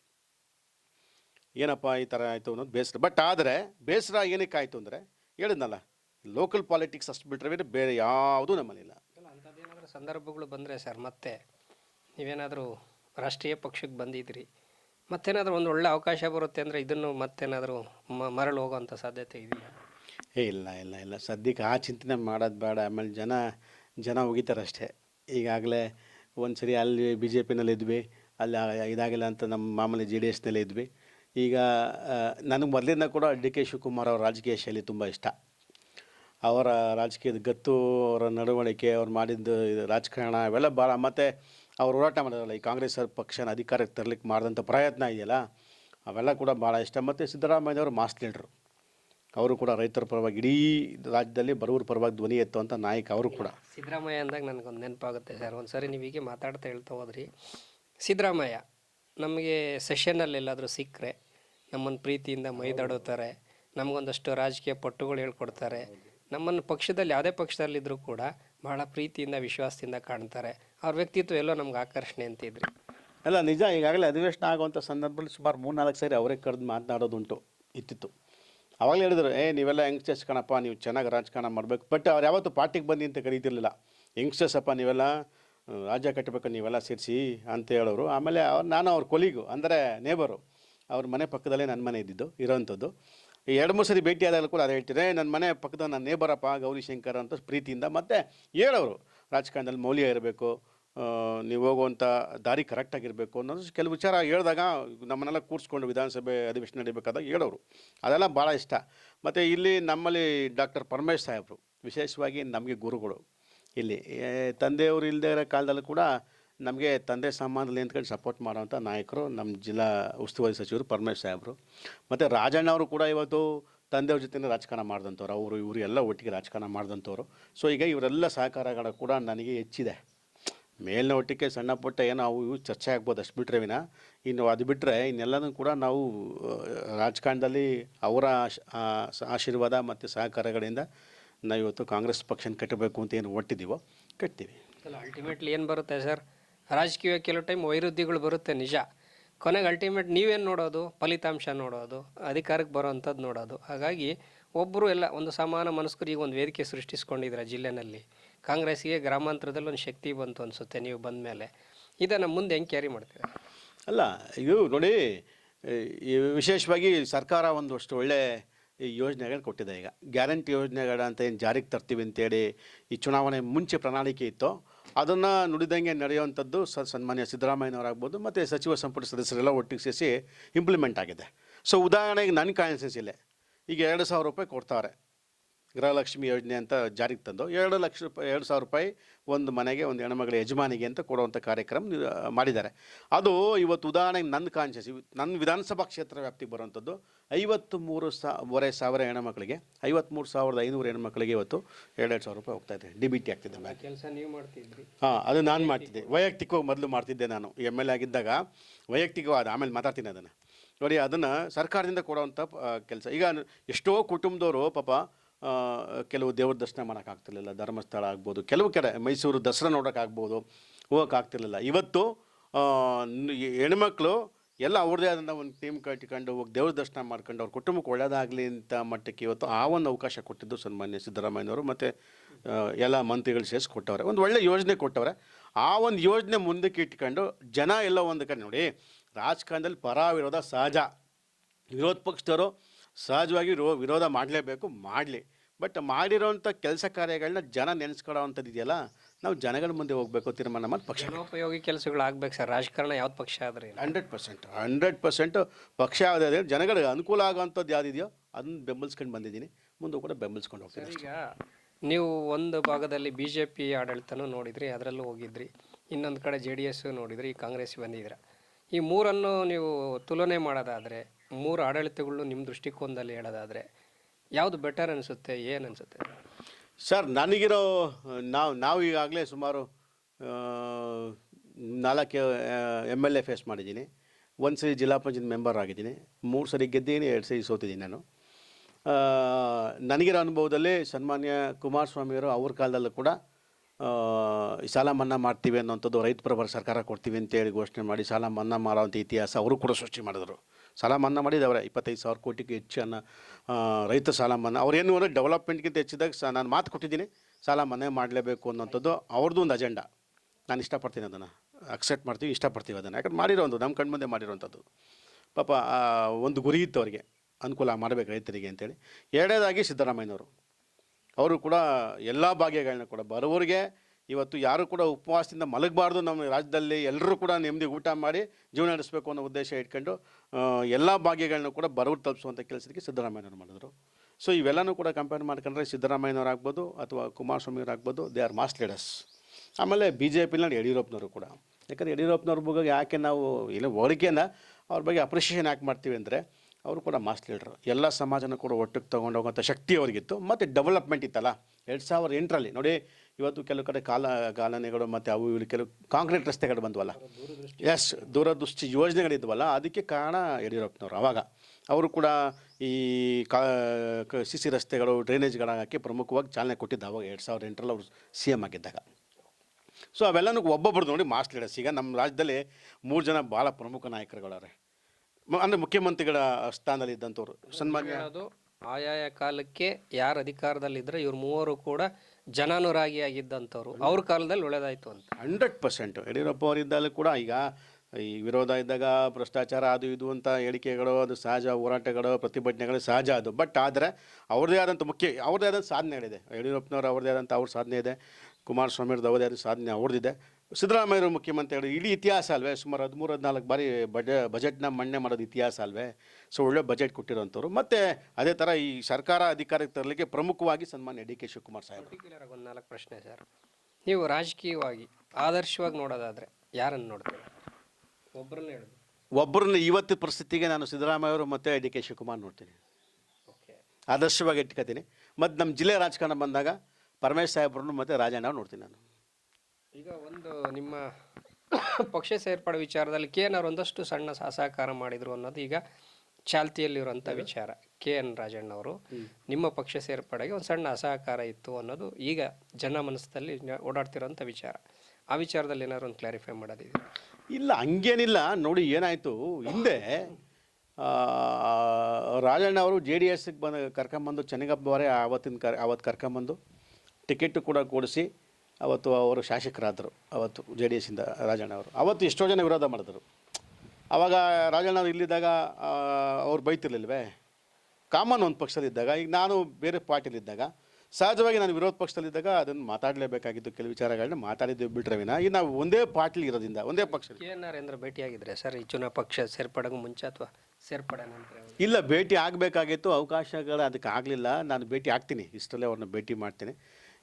ಏನಪ್ಪ ಈ ಥರ ಆಯಿತು ಅನ್ನೋದು ಬೇಸರ. ಬಟ್ ಆದರೆ ಬೇಸರ ಏನಕ್ಕೆ ಆಯಿತು ಅಂದರೆ ಹೇಳಿದ್ನಲ್ಲ ಲೋಕಲ್ ಪಾಲಿಟಿಕ್ಸ್ ಅಷ್ಟು ಬಿಟ್ಟರೆ ಬೇರೆ ಯಾವುದೂ ನಮ್ಮಲ್ಲಿಲ್ಲ. ಅಂಥದ್ದೇನಾದರೂ ಸಂದರ್ಭಗಳು ಬಂದರೆ ಸರ್ ಮತ್ತೆ ನೀವೇನಾದರೂ ರಾಷ್ಟ್ರೀಯ ಪಕ್ಷಕ್ಕೆ ಬಂದಿದ್ರಿ ಮತ್ತೇನಾದರೂ ಒಂದು ಒಳ್ಳೆ ಅವಕಾಶ ಬರುತ್ತೆ ಅಂದರೆ ಇದನ್ನು ಮತ್ತೇನಾದರೂ ಮ ಮರಳು ಹೋಗೋವಂಥ ಸಾಧ್ಯತೆ ಇದೆಯಾ? ಏ ಇಲ್ಲ ಇಲ್ಲ ಇಲ್ಲ. ಸದ್ಯಕ್ಕೆ ಆ ಚಿಂತನೆ ಮಾಡೋದು ಬೇಡ. ಆಮೇಲೆ ಜನ ಜನ ಹೋಗಿತಾರೆ ಅಷ್ಟೇ. ಈಗಾಗಲೇ ಒಂದು ಸರಿ ಅಲ್ಲಿ ಬಿ ಜೆ ಪಿನಲ್ಲಿ ಇದ್ವಿ ಅಲ್ಲಿ ಇದಾಗಿಲ್ಲ ಅಂತ ನಮ್ಮ ಮಾಮೂಲಿ ಜೆ ಡಿ ಎಸ್ನಲ್ಲಿ ಇದ್ವಿ. ಈಗ ನನಗೆ ಮೊದಲಿಂದ ಕೂಡ ಡಿ ಕೆ ಶಿವಕುಮಾರ್ ಅವರ ರಾಜಕೀಯ ಶೈಲಿ ತುಂಬ ಇಷ್ಟ. ಅವರ ರಾಜಕೀಯದ ಗತ್ತು, ಅವರ ನಡವಳಿಕೆ, ಅವ್ರು ಮಾಡಿದ್ದು ರಾಜಕಾರಣ ಅವೆಲ್ಲ ಭಾಳ ಮತ್ತು ಅವ್ರು ಹೋರಾಟ ಮಾಡಿದ್ರಲ್ಲ, ಈ ಕಾಂಗ್ರೆಸ್ ಪಕ್ಷನ ಅಧಿಕಾರಕ್ಕೆ ತರಲಿಕ್ಕೆ ಮಾಡಿದಂಥ ಪ್ರಯತ್ನ ಇದೆಯಲ್ಲ, ಅವೆಲ್ಲ ಕೂಡ ಭಾಳ ಇಷ್ಟ. ಮತ್ತು ಸಿದ್ದರಾಮಯ್ಯವರು ಮಾಸ್ ಲೀಡ್ರು. ಅವರು ಕೂಡ ರೈತರ ಪರವಾಗಿ ಇಡೀ ರಾಜ್ಯದಲ್ಲಿ ಬಡವರ ಪರವಾಗಿ ಧ್ವನಿ ಎತ್ತುವಂಥ ನಾಯಕ ಅವರು ಕೂಡ. ಸಿದ್ದರಾಮಯ್ಯ ಅಂದಾಗ ನನಗೊಂದು ನೆನಪಾಗುತ್ತೆ ಸರ್. ಒಂದು ಸರಿ ನೀವು ಹೀಗೆ ಮಾತಾಡ್ತಾ ಹೇಳ್ತಾ ಹೋದ್ರಿ. ಸಿದ್ದರಾಮಯ್ಯ, ನಮಗೆ ಸೆಷನಲ್ಲಿ ಎಲ್ಲಾದರೂ ಸಿಕ್ಕರೆ ನಮ್ಮನ್ನು ಪ್ರೀತಿಯಿಂದ ಮೈದಾಡುತ್ತಾರೆ ನಮಗೊಂದಷ್ಟು ರಾಜಕೀಯ ಪಟ್ಟುಗಳು ಹೇಳ್ಕೊಡ್ತಾರೆ. ನಮ್ಮನ್ನು ಪಕ್ಷದಲ್ಲಿ ಯಾವುದೇ ಪಕ್ಷದಲ್ಲಿದ್ದರೂ ಕೂಡ ಬಹಳ ಪ್ರೀತಿಯಿಂದ, ವಿಶ್ವಾಸದಿಂದ ಕಾಣ್ತಾರೆ. ಅವ್ರ ವ್ಯಕ್ತಿತ್ವ ಎಲ್ಲೋ ನಮ್ಗೆ ಆಕರ್ಷಣೆ ಅಂತಿದ್ರಿ ಅಲ್ಲ, ನಿಜ, ಈಗಾಗಲೇ ಅಧಿವೇಶನ ಆಗುವಂಥ ಸಂದರ್ಭದಲ್ಲಿ ಸುಮಾರು ಮೂರು ನಾಲ್ಕು ಸಾರಿ ಅವರೇ ಕರೆದು ಮಾತನಾಡೋದುಂಟು, ಇತ್ತಿತ್ತು. ಅವಾಗಲೇ ಹೇಳಿದ್ರು, ಏ, ನೀವೆಲ್ಲ ಯಂಗ್ಸ್ಟರ್ಸ್ ಕಣಪ್ಪ, ನೀವು ಚೆನ್ನಾಗಿ ರಾಜಕಾರಣ ಮಾಡಬೇಕು. ಬಟ್ ಅವ್ರು ಯಾವತ್ತೂ ಪಾರ್ಟಿಗೆ ಬನ್ನಿ ಅಂತ ಕರೀತಿರ್ಲಿಲ್ಲ. ಯಂಗ್ಸ್ಟರ್ಸ್ ಅಪ್ಪ, ನೀವೆಲ್ಲ ರಾಜ್ಯ ಕಟ್ಟಬೇಕು ನೀವೆಲ್ಲ ಸೇರಿಸಿ, ಅಂತ ಹೇಳೋರು. ಆಮೇಲೆ ಅವ್ರು, ನಾನು ಅವ್ರ ಕೊಲಿಗು, ಅಂದರೆ ನೇಬರು. ಅವ್ರ ಮನೆ ಪಕ್ಕದಲ್ಲೇ ನನ್ನ ಮನೆ ಇದ್ದಿದ್ದು ಇರೋವಂಥದ್ದು ಈ ಎರಡು ಮೂರು ಸರಿ ಭೇಟಿ ಆದಾಗ ಕೂಡ ಅದು ಹೇಳ್ತಾರೆ ನನ್ನ ಮನೆ ಪಕ್ಕದ ನನ್ನ ನೇಬರಪ್ಪ, ಗೌರಿಶಂಕರ್ ಅಂತ ಪ್ರೀತಿಯಿಂದ ಮತ್ತೆ ಹೇಳೋರು. ರಾಜಕಾರಣದಲ್ಲಿ ಮೌಲ್ಯ ಇರಬೇಕು ನೀವು ಹೋಗುವಂಥ ದಾರಿ ಕರೆಕ್ಟಾಗಿರಬೇಕು ಅನ್ನೋದು ಕೆಲವು ವಿಚಾರ ಹೇಳಿದಾಗ ನಮ್ಮನ್ನೆಲ್ಲ ಕೂರಿಸ್ಕೊಂಡು ವಿಧಾನಸಭೆ ಅಧಿವೇಶನ ನಡಿಬೇಕಾದಾಗ ಹೇಳೋರು. ಅದೆಲ್ಲ ಭಾಳ ಇಷ್ಟ. ಮತ್ತು ಇಲ್ಲಿ ನಮ್ಮಲ್ಲಿ ಡಾಕ್ಟರ್ ಪರಮೇಶ್ ಸಾಹೇಬರು, ವಿಶೇಷವಾಗಿ ನಮಗೆ ಗುರುಗಳು. ಇಲ್ಲಿ ತಂದೆಯವರು ಇಲ್ಲದೇ ಇರೋ ಕಾಲದಲ್ಲೂ ಕೂಡ ನಮಗೆ ತಂದೆ ಸಂಬಂಧದಲ್ಲಿ ನಿಂತ್ಕೊಂಡು ಸಪೋರ್ಟ್ ಮಾಡೋವಂಥ ನಾಯಕರು ನಮ್ಮ ಜಿಲ್ಲಾ ಉಸ್ತುವಾರಿ ಸಚಿವರು ಪರಮೇಶ್ ಸಾಹೇಬರು. ಮತ್ತು ರಾಜಣ್ಣ ಅವರು ಕೂಡ ಇವತ್ತು ತಂದೆಯವ್ರ ಜೊತೆ ರಾಜಕಾರಣ ಮಾಡಿದಂಥವ್ರು ಅವರು ಇವರು ಎಲ್ಲ ಒಟ್ಟಿಗೆ ರಾಜಕಾರಣ ಮಾಡಿದಂಥವ್ರು ಸೊ ಈಗ ಇವರೆಲ್ಲ ಸಹಕಾರಗಳು ಕೂಡ ನನಗೆ ಹೆಚ್ಚಿದೆ. ಮೇಲಿನ ಒಟ್ಟಿಗೆ ಸಣ್ಣ ಪುಟ್ಟ ಏನೋ ಅವು ಇವು ಚರ್ಚೆ ಆಗ್ಬೋದು ಅಷ್ಟು ಬಿಟ್ಟರೆ ವಿನ. ಇನ್ನು ಅದು ಬಿಟ್ಟರೆ ಇನ್ನೆಲ್ಲದನ್ನು ಕೂಡ ನಾವು ರಾಜಕಾರಣದಲ್ಲಿ ಅವರ ಆಶ್- ಆಶೀರ್ವಾದ ಮತ್ತು ಸಹಕಾರಗಳಿಂದ ನಾವು ಇವತ್ತು ಕಾಂಗ್ರೆಸ್ ಪಕ್ಷನ ಕಟ್ಟಬೇಕು ಅಂತ ಏನು ಒಟ್ಟಿದ್ದೀವೋ, ಕಟ್ತೀವಿ. ಅಲ್ಟಿಮೇಟ್ಲಿ ಏನು ಬರುತ್ತೆ ಸರ್? ರಾಜಕೀಯ ಕೆಲವು ಟೈಮ್ ವೈರುಧ್ಯಗಳು ಬರುತ್ತೆ, ನಿಜ. ಕೊನೆಗೆ ಅಲ್ಟಿಮೇಟ್ ನೀವೇನು ನೋಡೋದು? ಫಲಿತಾಂಶ ನೋಡೋದು, ಅಧಿಕಾರಕ್ಕೆ ಬರೋವಂಥದ್ದು ನೋಡೋದು. ಹಾಗಾಗಿ ಒಬ್ಬರು ಎಲ್ಲ, ಒಂದು ಸಮಾನ ಮನಸ್ಕರು ಈಗ ಒಂದು ವೇದಿಕೆ ಸೃಷ್ಟಿಸ್ಕೊಂಡಿದ್ರೆ ಜಿಲ್ಲೆನಲ್ಲಿ? ಕಾಂಗ್ರೆಸ್ಗೆ ಗ್ರಾಮಾಂತರದಲ್ಲಿ ಒಂದು ಶಕ್ತಿ ಬಂತು ಅನಿಸುತ್ತೆ, ನೀವು ಬಂದ ಮೇಲೆ ಇದನ್ನು ಮುಂದೆ ಹೆಂಗೆ ಕ್ಯಾರಿ ಮಾಡ್ತೀರ? ಅಲ್ಲ, ಇದು ನೋಡಿ ವಿಶೇಷವಾಗಿ ಸರ್ಕಾರ ಒಂದಷ್ಟು ಒಳ್ಳೆ ಈ ಯೋಜನೆಗಳು ಕೊಟ್ಟಿದೆ ಈಗ. ಗ್ಯಾರಂಟಿ ಯೋಜನೆಗಳ ಅಂತ ಏನು ಜಾರಿಗೆ ತರ್ತೀವಿ ಅಂತೇಳಿ ಈ ಚುನಾವಣೆ ಮುಂಚೆ ಪ್ರಣಾಳಿಕೆ ಇತ್ತು. ಅದನ್ನು ನುಡಿದಂಗೆ ನಡೆಯುವಂಥದ್ದು ಸ ಸನ್ಮಾನ್ಯ ಸಿದ್ದರಾಮಯ್ಯನವರಾಗ್ಬೋದು, ಮತ್ತು ಸಚಿವ ಸಂಪುಟ ಸದಸ್ಯರೆಲ್ಲ ಒಟ್ಟಿಗೆ ಸೇರಿಸಿ ಇಂಪ್ಲಿಮೆಂಟ್ ಆಗಿದೆ. ಸೊ ಉದಾಹರಣೆಗೆ ನನ್ನ ಕಾನ್ಸ್ಟೆನ್ಸಿಲೇ ಈಗ ಎರಡು ಸಾವಿರ ರೂಪಾಯಿ ಕೊಡ್ತಾರೆ. ಗೃಹಲಕ್ಷ್ಮಿ ಯೋಜನೆ ಅಂತ ಜಾರಿಗೆ ತಂದು ಎರಡು ಲಕ್ಷ ರೂಪಾಯಿ ಎರಡು ಸಾವಿರ ರೂಪಾಯಿ ಒಂದು ಮನೆಗೆ ಒಂದು ಹೆಣ್ಮಗಳ ಯಜಮಾನಿಗೆ ಅಂತ ಕೊಡುವಂಥ ಕಾರ್ಯಕ್ರಮ ಮಾಡಿದ್ದಾರೆ. ಅದು ಇವತ್ತು ಉದಾಹರಣೆಗೆ ನನ್ನ ಕಾನ್ಶಿಯಸ್ ನನ್ನ ವಿಧಾನಸಭಾ ಕ್ಷೇತ್ರ ವ್ಯಾಪ್ತಿಗೆ ಬರುವಂಥದ್ದು ಐವತ್ತು ಮೂರು ಸಾವಿರ ಸಾವಿರ ಹೆಣ್ಮಕ್ಳಿಗೆ ಐವತ್ತ್ಮೂರು ಸಾವಿರದ ಐನೂರು ಹೆಣ್ಮಕ್ಳಿಗೆ ಇವತ್ತು ಎರಡೆರಡು ಸಾವಿರ ರೂಪಾಯಿ ಹೋಗ್ತಾ ಇದೆ ಡಿ ಬಿ ಟಿ ಆಗ್ತಿದೆ ಕೆಲಸ ನೀವು ಮಾಡ್ತಿದ್ರಿ. ಹಾಂ ಅದು ನಾನು ಮಾಡ್ತಿದ್ದೆ. ವೈಯಕ್ತಿಕವಾಗಿ ಮೊದಲು ಮಾಡ್ತಿದ್ದೆ ನಾನು. ಎಂ ಎಲ್ ಎ ಆಗಿದ್ದಾಗ ವೈಯಕ್ತಿಕವಾದ ಆಮೇಲೆ ಮಾತಾಡ್ತೀನಿ ಅದನ್ನು. ನೋಡಿ ಅದನ್ನು ಸರ್ಕಾರದಿಂದ ಕೊಡುವಂಥ ಕೆಲಸ. ಈಗ ಎಷ್ಟೋ ಕುಟುಂಬದವರು ಪಾಪ ಕೆಲವು ದೇವ್ರ ದರ್ಶನ ಮಾಡೋಕ್ಕಾಗ್ತಿರ್ಲಿಲ್ಲ. ಧರ್ಮಸ್ಥಳ ಆಗ್ಬೋದು, ಕೆಲವು ಕಡೆ ಮೈಸೂರು ದಸರಾ ನೋಡೋಕ್ಕಾಗ್ಬೋದು, ಹೋಗೋಕ್ಕಾಗ್ತಿರ್ಲಿಲ್ಲ. ಇವತ್ತು ಹೆಣ್ಮಕ್ಳು ಎಲ್ಲ ಅವ್ರದ್ದೇ ಆದಂಥ ಒಂದು ಟೀಮ್ ಕಟ್ಟಿಕೊಂಡು ಹೋಗಿ ದೇವ್ರ ದರ್ಶನ ಮಾಡ್ಕೊಂಡು ಅವ್ರ ಕುಟುಂಬಕ್ಕೆ ಒಳ್ಳೆಯದಾಗಲಿ ಅಂತ ಮಟ್ಟಕ್ಕೆ ಇವತ್ತು ಆ ಒಂದು ಅವಕಾಶ ಕೊಟ್ಟಿದ್ದು ಸನ್ಮಾನ್ಯ ಸಿದ್ದರಾಮಯ್ಯನವರು ಮತ್ತು ಎಲ್ಲ ಮಂತ್ರಿಗಳು ಸೇರಿಸಿ ಕೊಟ್ಟವ್ರೆ ಒಂದು ಒಳ್ಳೆ ಯೋಜನೆ ಕೊಟ್ಟವ್ರೆ. ಆ ಒಂದು ಯೋಜನೆ ಮುಂದಕ್ಕೆ ಇಟ್ಕೊಂಡು ಜನ ಎಲ್ಲ ಒಂದು ಕಡೆ ನೋಡಿ, ರಾಜಕಾರಣದಲ್ಲಿ ಪರ ವಿರೋಧ ಸಹಜ. ವಿರೋಧ ಪಕ್ಷದವರು ಸಹಜವಾಗಿ ರೋ ವಿರೋಧ ಮಾಡಲೇಬೇಕು ಮಾಡಲಿ. ಬಟ್ ಮಾಡಿರೋಂಥ ಕೆಲಸ ಕಾರ್ಯಗಳನ್ನ ಜನ ನೆನೆಸ್ಕೊಳ್ಳೋವಂಥದ್ದು ಇದೆಯಲ್ಲ ನಾವು ಜನಗಳ ಮುಂದೆ ಹೋಗಬೇಕು ತೀರ್ಮಾನ ಮಾಡಿ ಪಕ್ಷ. ಉಪಯೋಗಿ ಕೆಲಸಗಳು ಆಗ್ಬೇಕು ಸರ್. ರಾಜಕಾರಣ ಯಾವ್ದು ಪಕ್ಷ ಆದರೆ ಹಂಡ್ರೆಡ್ ಪರ್ಸೆಂಟ್ ಹಂಡ್ರೆಡ್ ಪರ್ಸೆಂಟ್ ಪಕ್ಷ ಯಾವುದೇ ಜನಗಳಿಗೆ ಅನುಕೂಲ ಆಗೋವಂಥದ್ದು ಯಾವುದಿದೆಯೋ ಅದನ್ನ ಬೆಂಬಲಿಸ್ಕೊಂಡು ಬಂದಿದ್ದೀನಿ. ಮುಂದೆ ಕೂಡ ಬೆಂಬಲಿಸ್ಕೊಂಡು ಹೋಗ್ತೀನಿ ಈಗ ನೀವು ಒಂದು ಭಾಗದಲ್ಲಿ ಬಿ ಜೆ ಪಿ ಆಡಳಿತನೂ ನೋಡಿದ್ರಿ ಅದರಲ್ಲೂ ಹೋಗಿದ್ರಿ. ಇನ್ನೊಂದು ಕಡೆ ಜೆ ಡಿ ಎಸ್ ನೋಡಿದ್ರಿ ಕಾಂಗ್ರೆಸ್ ಬಂದಿದ್ದೀರ. ಈ ಮೂರನ್ನು ನೀವು ತುಲನೆ ಮಾಡೋದಾದರೆ ಮೂರು ಆಡಳಿತಗಳು ನಿಮ್ಮ ದೃಷ್ಟಿಕೋನದಲ್ಲಿ ಹೇಳೋದಾದರೆ ಯಾವುದು ಬೆಟರ್ ಅನಿಸುತ್ತೆ, ಏನು ಅನಿಸುತ್ತೆ? ಸರ್ ನನಗಿರೋ, ನಾವು ನಾವು ಈಗಾಗಲೇ ಸುಮಾರು ನಾಲ್ಕು ಎಂ ಎಲ್ ಎ ಫೇಸ್ ಮಾಡಿದ್ದೀನಿ. ಒಂದು ಸರಿ ಜಿಲ್ಲಾ ಪಂಚಾಯತ್ ಮೆಂಬರ್ ಆಗಿದ್ದೀನಿ. ಮೂರು ಸರಿ ಗೆದ್ದೀನಿ, ಎರಡು ಸರಿ ಸೋತಿದ್ದೀನಿ ನಾನು. ನನಗಿರೋ ಅನುಭವದಲ್ಲಿ ಸನ್ಮಾನ್ಯ ಕುಮಾರಸ್ವಾಮಿಯವರು ಅವ್ರ ಕಾಲದಲ್ಲೂ ಕೂಡ ಸಾಲ ಮನ್ನಾ ಮಾಡ್ತೀವಿ ಅನ್ನೋಂಥದ್ದು ರೈತ ಪರಬರ ಸರ್ಕಾರ ಕೊಡ್ತೀವಿ ಅಂತೇಳಿ ಘೋಷಣೆ ಮಾಡಿ ಸಾಲ ಮನ್ನಾ ಮಾಡೋವಂಥ ಇತಿಹಾಸ ಅವರು ಕೂಡ ಸೃಷ್ಟಿ ಮಾಡಿದರು. ಸಾಲ ಮನ್ನಾ ಮಾಡಿದವರೆ. ಇಪ್ಪತ್ತೈದು ಸಾವಿರ ಕೋಟಿಗೆ ಹೆಚ್ಚು ಅನ್ನ ರೈತ ಸಾಲ ಮನ್ನಾ ಅವ್ರೇನು ಅಂದರೆ ಡೆವಲಪ್ಮೆಂಟ್ಗಿಂತ ಹೆಚ್ಚಿದಾಗ ಸ, ನಾನು ಮಾತು ಕೊಟ್ಟಿದ್ದೀನಿ ಸಾಲ ಮನ್ನಾ ಮಾಡಲೇಬೇಕು ಅನ್ನೋಂಥದ್ದು ಅವ್ರದ್ದು ಒಂದು ಅಜೆಂಡಾ. ನಾನು ಇಷ್ಟಪಡ್ತೀನಿ ಅದನ್ನು. ಅಕ್ಸೆಪ್ಟ್ ಮಾಡ್ತೀವಿ, ಇಷ್ಟಪಡ್ತೀವಿ ಅದನ್ನು. ಯಾಕಂದ್ರೆ ಮಾಡಿರೋ ಒಂದು, ನಮ್ಮ ಕಣ್ಮುಂದೆ ಮಾಡಿರೋವಂಥದ್ದು ಪಾಪ ಒಂದು ಗುರಿ ಇತ್ತು ಅವರಿಗೆ. ಅನುಕೂಲ ಮಾಡಬೇಕು ರೈತರಿಗೆ ಅಂತೇಳಿ. ಎರಡೇದಾಗಿ ಸಿದ್ದರಾಮಯ್ಯನವರು. ಅವರು ಕೂಡ ಎಲ್ಲ ಭಾಗ್ಯಗಳನ್ನ ಕೂಡ ಬಡವರಿಗೆ ಇವತ್ತು ಯಾರು ಕೂಡ ಉಪವಾಸದಿಂದ ಮಲಗಬಾರ್ದು. ನಮ್ಮ ರಾಜ್ಯದಲ್ಲಿ ಎಲ್ಲರೂ ಕೂಡ ನೆಮ್ಮದಿ ಊಟ ಮಾಡಿ ಜೀವನ ನಡೆಸಬೇಕು ಅನ್ನೋ ಉದ್ದೇಶ ಇಟ್ಕೊಂಡು ಎಲ್ಲ ಭಾಗ್ಯಗಳನ್ನು ಕೂಡ ಬರವು ತಲುಪಿಸುವಂಥ ಕೆಲಸಕ್ಕೆ ಸಿದ್ದರಾಮಯ್ಯನವರು ಮಾಡಿದ್ರು. ಸೊ ಇವೆಲ್ಲನೂ ಕೂಡ ಕಂಪೇರ್ ಮಾಡ್ಕೊಂಡ್ರೆ ಸಿದ್ದರಾಮಯ್ಯನವರಾಗ್ಬೋದು ಅಥವಾ ಕುಮಾರಸ್ವಾಮಿಯವರಾಗ್ಬೋದು ದೇ ಆರ್ ಮಾಸ್ ಲೀಡರ್ಸ್ ಆಮೇಲೆ ಬಿ ಜೆ ಪಿನಲ್ಲಿ ಯಡಿಯೂರಪ್ಪನವರು ಕೂಡ. ಯಾಕಂದರೆ ಯಡಿಯೂರಪ್ಪನವ್ರ ಬಗ್ಗೆ ಯಾಕೆ ನಾವು ಇಲ್ಲಿ ಹೋಲಿಕೆನ ಅವ್ರ ಬಗ್ಗೆ ಅಪ್ರಿಷಿಯೇಷನ್ ಯಾಕೆ ಮಾಡ್ತೀವಿ ಅಂದರೆ, ಅವರು ಕೂಡ ಮಾಸ್ ಲೀಡ್ರು ಎಲ್ಲ ಸಮಾಜನ ಕೂಡ ಒಟ್ಟಿಗೆ ತೊಗೊಂಡು ಹೋಗುವಂಥ ಶಕ್ತಿ ಅವರಿಗಿತ್ತು. ಮತ್ತು ಡೆವಲಪ್ಮೆಂಟ್ ಇತ್ತಲ್ಲ. ಎರಡು ಸಾವಿರದ ಎಂಟರಲ್ಲಿ ನೋಡಿ ಇವತ್ತು ಕೆಲವು ಕಡೆ ಕಾಲ, ಕಾಲನೆಗಳು ಮತ್ತು ಅವು ಇವು ಕೆಲವು ಕಾಂಕ್ರೀಟ್ ರಸ್ತೆಗಳು ಬಂದವಲ್ಲ. ಎಸ್ ದೂರದೃಷ್ಟಿ ಯೋಜನೆಗಳಿದ್ವಲ್ಲ ಅದಕ್ಕೆ ಕಾರಣ ಯಡಿಯೂರಪ್ಪನವರು ಆವಾಗ ಅವರು ಕೂಡ ಈ ಕಾ ಸಿ ರಸ್ತೆಗಳು ಡ್ರೈನೇಜ್ಗಳಾಗಕ್ಕೆ ಪ್ರಮುಖವಾಗಿ ಚಾಲನೆ ಕೊಟ್ಟಿದ್ದ ಅವಾಗ ಎರಡು ಸಾವಿರದ ಎಂಟರಲ್ಲಿ ಅವರು ಸಿ ಎಂ ಆಗಿದ್ದಾಗ. ಸೊ ಅವೆಲ್ಲನೂ ಒಬ್ಬೊಬ್ಬರು ನೋಡಿ ಮಾಸ್ ಲೀಡರ್ಸ್ ಈಗ ನಮ್ಮ ರಾಜ್ಯದಲ್ಲಿ ಮೂರು ಜನ ಭಾಳ ಪ್ರಮುಖ ನಾಯಕರುಗಳವ್ರೆ ಅಂದರೆ ಮುಖ್ಯಮಂತ್ರಿಗಳ ಸ್ಥಾನದಲ್ಲಿ ಇದ್ದಂಥವ್ರು. ಸನ್ಮಾನ್ಯ ಆಯಾಯ ಕಾಲಕ್ಕೆ ಯಾರು ಅಧಿಕಾರದಲ್ಲಿದ್ದರೆ ಇವ್ರು ಮೂವರು ಕೂಡ ಜನಾನುರಾಗಿ ಆಗಿದ್ದಂಥವ್ರು ಅವ್ರ ಕಾಲದಲ್ಲಿ ಒಳ್ಳೇದಾಯ್ತು ಅಂತ. Hundred percent. ಯಡಿಯೂರಪ್ಪ ಅವರಿದ್ದಾಗಲೂ ಕೂಡ ಈಗ ಈ ವಿರೋಧ ಇದ್ದಾಗ ಭ್ರಷ್ಟಾಚಾರ ಅದು ಇದು ಅಂತ ಹೇಳಿಕೆಗಳು ಅದು ಸಹಜ ಹೋರಾಟಗಳು ಪ್ರತಿಭಟನೆಗಳು ಸಹಜ ಅದು. ಬಟ್ ಆದರೆ ಅವ್ರದ್ದೇ ಆದಂಥ ಮುಖ್ಯ ಅವ್ರದ್ದೇ ಆದಂಥ ಸಾಧನೆಗಳಿದೆ ಯಡಿಯೂರಪ್ಪನವ್ರು ಅವ್ರದೇ ಆದಂಥ ಅವ್ರ ಸಾಧನೆ ಇದೆ. ಕುಮಾರಸ್ವಾಮಿಯವ್ರದ್ದು ಅವ್ರದೇ ಆದ ಸಾಧನೆ ಅವ್ರದ್ದಿದೆ. ಸಿದ್ದರಾಮಯ್ಯರು ಮುಖ್ಯಮಂತ್ರಿಗಳು ಇಡೀ ಇತಿಹಾಸ ಅಲ್ವೇ ಸುಮಾರು ಹದಿಮೂರು ಹದಿನಾಲ್ಕು ಬಾರಿ ಬಜೆ ಬಜೆಟ್ನ ಮಣ್ಣೆ ಮಾಡೋದು ಇತಿಹಾಸ ಅಲ್ವೇ. ಸೊ ಒಳ್ಳೆ ಬಜೆಟ್ ಕೊಟ್ಟಿರೋಂಥವ್ರು. ಮತ್ತು ಅದೇ ಥರ ಈ ಸರ್ಕಾರ ಅಧಿಕಾರಕ್ಕೆ ತರಲಿಕ್ಕೆ ಪ್ರಮುಖವಾಗಿ ಸನ್ಮಾನ್ಯ ಡಿ ಕೆ ಶಿವಕುಮಾರ್ ಸಾಹೇಬ್ ಪರ್ಟಿಕ್ಯುಲರ್ ಒಂದು ನಾಲ್ಕು ಪ್ರಶ್ನೆ ಸರ್. ನೀವು ರಾಜಕೀಯವಾಗಿ ಆದರ್ಶವಾಗಿ ನೋಡೋದಾದರೆ ಯಾರನ್ನು ನೋಡ್ತೀರಾ? ಒಬ್ಬರನ್ನ ಹೇಳೋದು. ಒಬ್ಬರನ್ನ ಇವತ್ತು ಪರಿಸ್ಥಿತಿಗೆ ನಾನು ಸಿದ್ದರಾಮಯ್ಯ ಅವರು ಮತ್ತು ಡಿ ಕೆ ಶಿವಕುಮಾರ್ ನೋಡ್ತೀನಿ. ಓಕೆ ಆದರ್ಶವಾಗಿ ಇಟ್ಕೋತೀನಿ. ಮತ್ತು ನಮ್ಮ ಜಿಲ್ಲೆ ರಾಜಕಾರಣ ಬಂದಾಗ ಪರಮೇಶ್ ಸಾಹೇಬ್ರನ್ನು ಮತ್ತು ರಾಜಣ್ಣ ನೋಡ್ತೀನಿ ನಾನು. ಈಗ ಒಂದು ನಿಮ್ಮ ಪಕ್ಷ ಸೇರ್ಪಡೆ ವಿಚಾರದಲ್ಲಿ ಕೆ ಎನ್ ಅವರು ಒಂದಷ್ಟು ಸಣ್ಣ ಸಹಕಾರ ಮಾಡಿದರು ಅನ್ನೋದು ಈಗ ಚಾಲ್ತಿಯಲ್ಲಿರುವಂಥ ವಿಚಾರ. ಕೆ ಎನ್ ರಾಜಣ್ಣವರು ನಿಮ್ಮ ಪಕ್ಷ ಸೇರ್ಪಡೆಗೆ ಒಂದು ಸಣ್ಣ ಅಸಹಕಾರ ಇತ್ತು ಅನ್ನೋದು ಈಗ ಜನ ಮನಸ್ಸಲ್ಲಿ ಓಡಾಡ್ತಿರೋಂಥ ವಿಚಾರ. ಆ ವಿಚಾರದಲ್ಲಿ ಏನಾದ್ರು ಒಂದು ಕ್ಲಾರಿಫೈ ಮಾಡೋದಿದೆ ಇಲ್ಲ ಹಂಗೇನಿಲ್ಲ. ನೋಡಿ ಏನಾಯಿತು? ಹಿಂದೆ ರಾಜಣ್ಣ ಅವರು ಜೆ ಡಿ ಎಸ್ಗೆ ಬಂದು ಕರ್ಕೊಂಬಂದು ಚೆನ್ನಗಬ್ಬವರೇ ಆವತ್ತಿನ ಕರ್ ಆವತ್ತು ಕರ್ಕೊಂಬಂದು ಟಿಕೆಟ್ ಕೂಡ ಕೊಡಿಸಿ ಅವತ್ತು ಅವರು ಶಾಸಕರಾದರು ಅವತ್ತು ಜೆ ಡಿ ಎಸ್ಸಿಂದ ರಾಜಣ್ಣ ಅವರು ಅವತ್ತು ಎಷ್ಟೋ ಜನ ವಿರೋಧ ಮಾಡಿದ್ರು. ಆವಾಗ ರಾಜಣ್ಣ ಅವರು ಇಲ್ಲಿದ್ದಾಗ ಅವ್ರು ಬೈತಿರ್ಲಿಲ್ವೇ? ಕಾಮನ್ ಒಂದು ಪಕ್ಷದಲ್ಲಿದ್ದಾಗ ಈಗ ನಾನು ಬೇರೆ ಪಾರ್ಟಿಲಿದ್ದಾಗ ಸಹಜವಾಗಿ ನಾನು ವಿರೋಧ ಪಕ್ಷದಲ್ಲಿದ್ದಾಗ ಅದನ್ನು ಮಾತಾಡಲೇಬೇಕಾಗಿತ್ತು. ಕೆಲವು ವಿಚಾರಗಳನ್ನ ಮಾತಾಡಿದ್ದೇವೆ ಬಿಟ್ರೆ ವಿನ. ಈಗ ನಾವು ಒಂದೇ ಪಾರ್ಟಿಲಿ ಇರೋದ್ರಿಂದ ಒಂದೇ ಪಕ್ಷ ಕೆ. ಎನ್ ಆರ್ ಆಗಿದ್ರೆ ಭೇಟಿಯಾಗಿದ್ರೆ ಸರ್ ಈ ಚುನಾವ ಪಕ್ಷ ಸೇರ್ಪಡೆಗೂ ಮುಂಚೆ ಅಥವಾ ಸೇರ್ಪಡೆ ನಂತರ ಇಲ್ಲ ಭೇಟಿ ಆಗಬೇಕಾಗಿತ್ತು. ಅವಕಾಶಗಳು ಅದಕ್ಕೆ ಆಗಲಿಲ್ಲ. ನಾನು ಭೇಟಿ ಆಗ್ತೀನಿ. ಇಷ್ಟರಲ್ಲೇ ಅವ್ರನ್ನ ಭೇಟಿ ಮಾಡ್ತೀನಿ.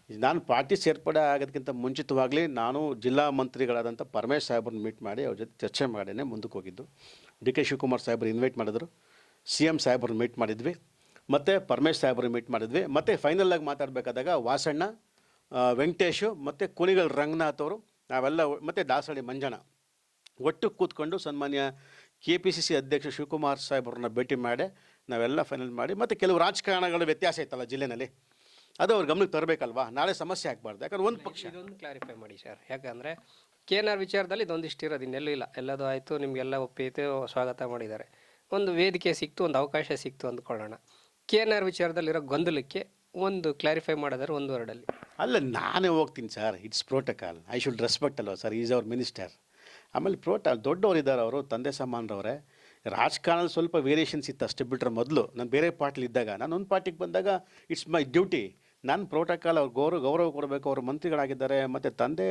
ನಾನು ಪಾರ್ಟಿ ಸೇರ್ಪಡೆ ಆಗೋದಕ್ಕಿಂತ ಮುಂಚಿತವಾಗಲಿ ನಾನು ಜಿಲ್ಲಾ ಮಂತ್ರಿಗಳಾದಂಥ ಪರಮೇಶ್ ಸಾಹೇಬ್ರನ್ನ ಮೀಟ್ ಮಾಡಿ ಅವ್ರ ಜೊತೆ ಚರ್ಚೆ ಮಾಡೇನೆ, ಮುಂದಕ್ಕೆ ಹೋಗಿದ್ದು. ಡಿ ಕೆ ಶಿವಕುಮಾರ್ ಸಾಹೇಬ್ರು ಇನ್ವೈಟ್ ಮಾಡಿದ್ರು. ಸಿ ಎಂ ಸಾಹೇಬ್ರನ್ನ ಮೀಟ್ ಮಾಡಿದ್ವಿ. ಮತ್ತು ಪರಮೇಶ್ ಸಾಹೇಬ್ರನ್ನ ಮೀಟ್ ಮಾಡಿದ್ವಿ. ಮತ್ತು ಫೈನಲಾಗಿ ಮಾತಾಡಬೇಕಾದಾಗ ವಾಸಣ್ಣ ವೆಂಕಟೇಶು ಮತ್ತು ಕುಣಿಗಲ್ ರಂಗನಾಥ್ ಅವರು, ನಾವೆಲ್ಲ ಮತ್ತು ದಾಸಹಳ್ಳಿ ಮಂಜಣ ಒಟ್ಟು ಕೂತ್ಕೊಂಡು ಸನ್ಮಾನ್ಯ ಕೆ ಪಿ ಸಿ ಸಿ ಅಧ್ಯಕ್ಷ ಶಿವಕುಮಾರ್ ಸಾಹೇಬ್ರನ್ನ ಭೇಟಿ ಮಾಡಿ ನಾವೆಲ್ಲ ಫೈನಲ್ ಮಾಡಿ, ಮತ್ತು ಕೆಲವು ರಾಜಕಾರಣಗಳ ವ್ಯತ್ಯಾಸ ಇತ್ತಲ್ಲ ಜಿಲ್ಲೆನಲ್ಲಿ. ಅದು ಅವ್ರ ಗಮನಕ್ಕೆ ತರಬೇಕಲ್ವಾ? ನಾಳೆ ಸಮಸ್ಯೆ ಆಗಬಾರ್ದು. ಯಾಕಂದ್ರೆ ಒಂದು ಪಕ್ಷ. ಇದೊಂದು ಕ್ಲಾರಿಫೈ ಮಾಡಿ ಸರ್ ಯಾಕಂದರೆ ಕೆ ಎನ್ ಆರ್ ವಿಚಾರದಲ್ಲಿ ಇದೊಂದಿಷ್ಟು ಇರೋದು ಇನ್ನೆಲ್ಲೂ ಇಲ್ಲ. ಎಲ್ಲದು ಆಯಿತು ನಿಮಗೆಲ್ಲ ಒಪ್ಪಿತು ಸ್ವಾಗತ ಮಾಡಿದ್ದಾರೆ. ಒಂದು ವೇದಿಕೆ ಸಿಕ್ತು ಒಂದು ಅವಕಾಶ ಸಿಕ್ತು ಅಂದ್ಕೊಳ್ಳೋಣ. ಕೆ ಎನ್ ಆರ್ ವಿಚಾರದಲ್ಲಿರೋ ಗೊಂದಲಕ್ಕೆ ಒಂದು ಕ್ಲಾರಿಫೈ ಮಾಡಿದಾರೆ ಒಂದು ವರ್ಡಲ್ಲಿ. ಅಲ್ಲ ನಾನೇ ಹೋಗ್ತೀನಿ sir it's protocol I should respect ಅಲ್ವಾ ಸರ್ ಈಸ್ ಅವರ್ ಮಿನಿಸ್ಟರ್ ಆಮೇಲೆ ಪ್ರೋಟ ದೊಡ್ಡವರು ಇದ್ದಾರೆ ಅವರು ತಂದೆ ಸಮಾನರವರೇ. ರಾಜಕಾರಣದಲ್ಲಿ ಸ್ವಲ್ಪ ವೇರಿಯೇಷನ್ಸ್ ಇತ್ತು ಅಷ್ಟೇ ಬಿಟ್ಟರೆ ಮೊದಲು. ನಾನು ಬೇರೆ ಪಾರ್ಟಿಲಿ ಇದ್ದಾಗ ನಾನು ಒಂದು ಪಾರ್ಟಿಗೆ ಬಂದಾಗ ಇಟ್ಸ್ ಮೈ ಡ್ಯೂಟಿ ನಾನು ಪ್ರೋಟೋಕಾಲ್ ಅವ್ರು ಗೌರವ ಗೌರವ ಕೊಡಬೇಕು, ಅವರು ಮಂತ್ರಿಗಳಾಗಿದ್ದಾರೆ, ಮತ್ತು ತಂದೆ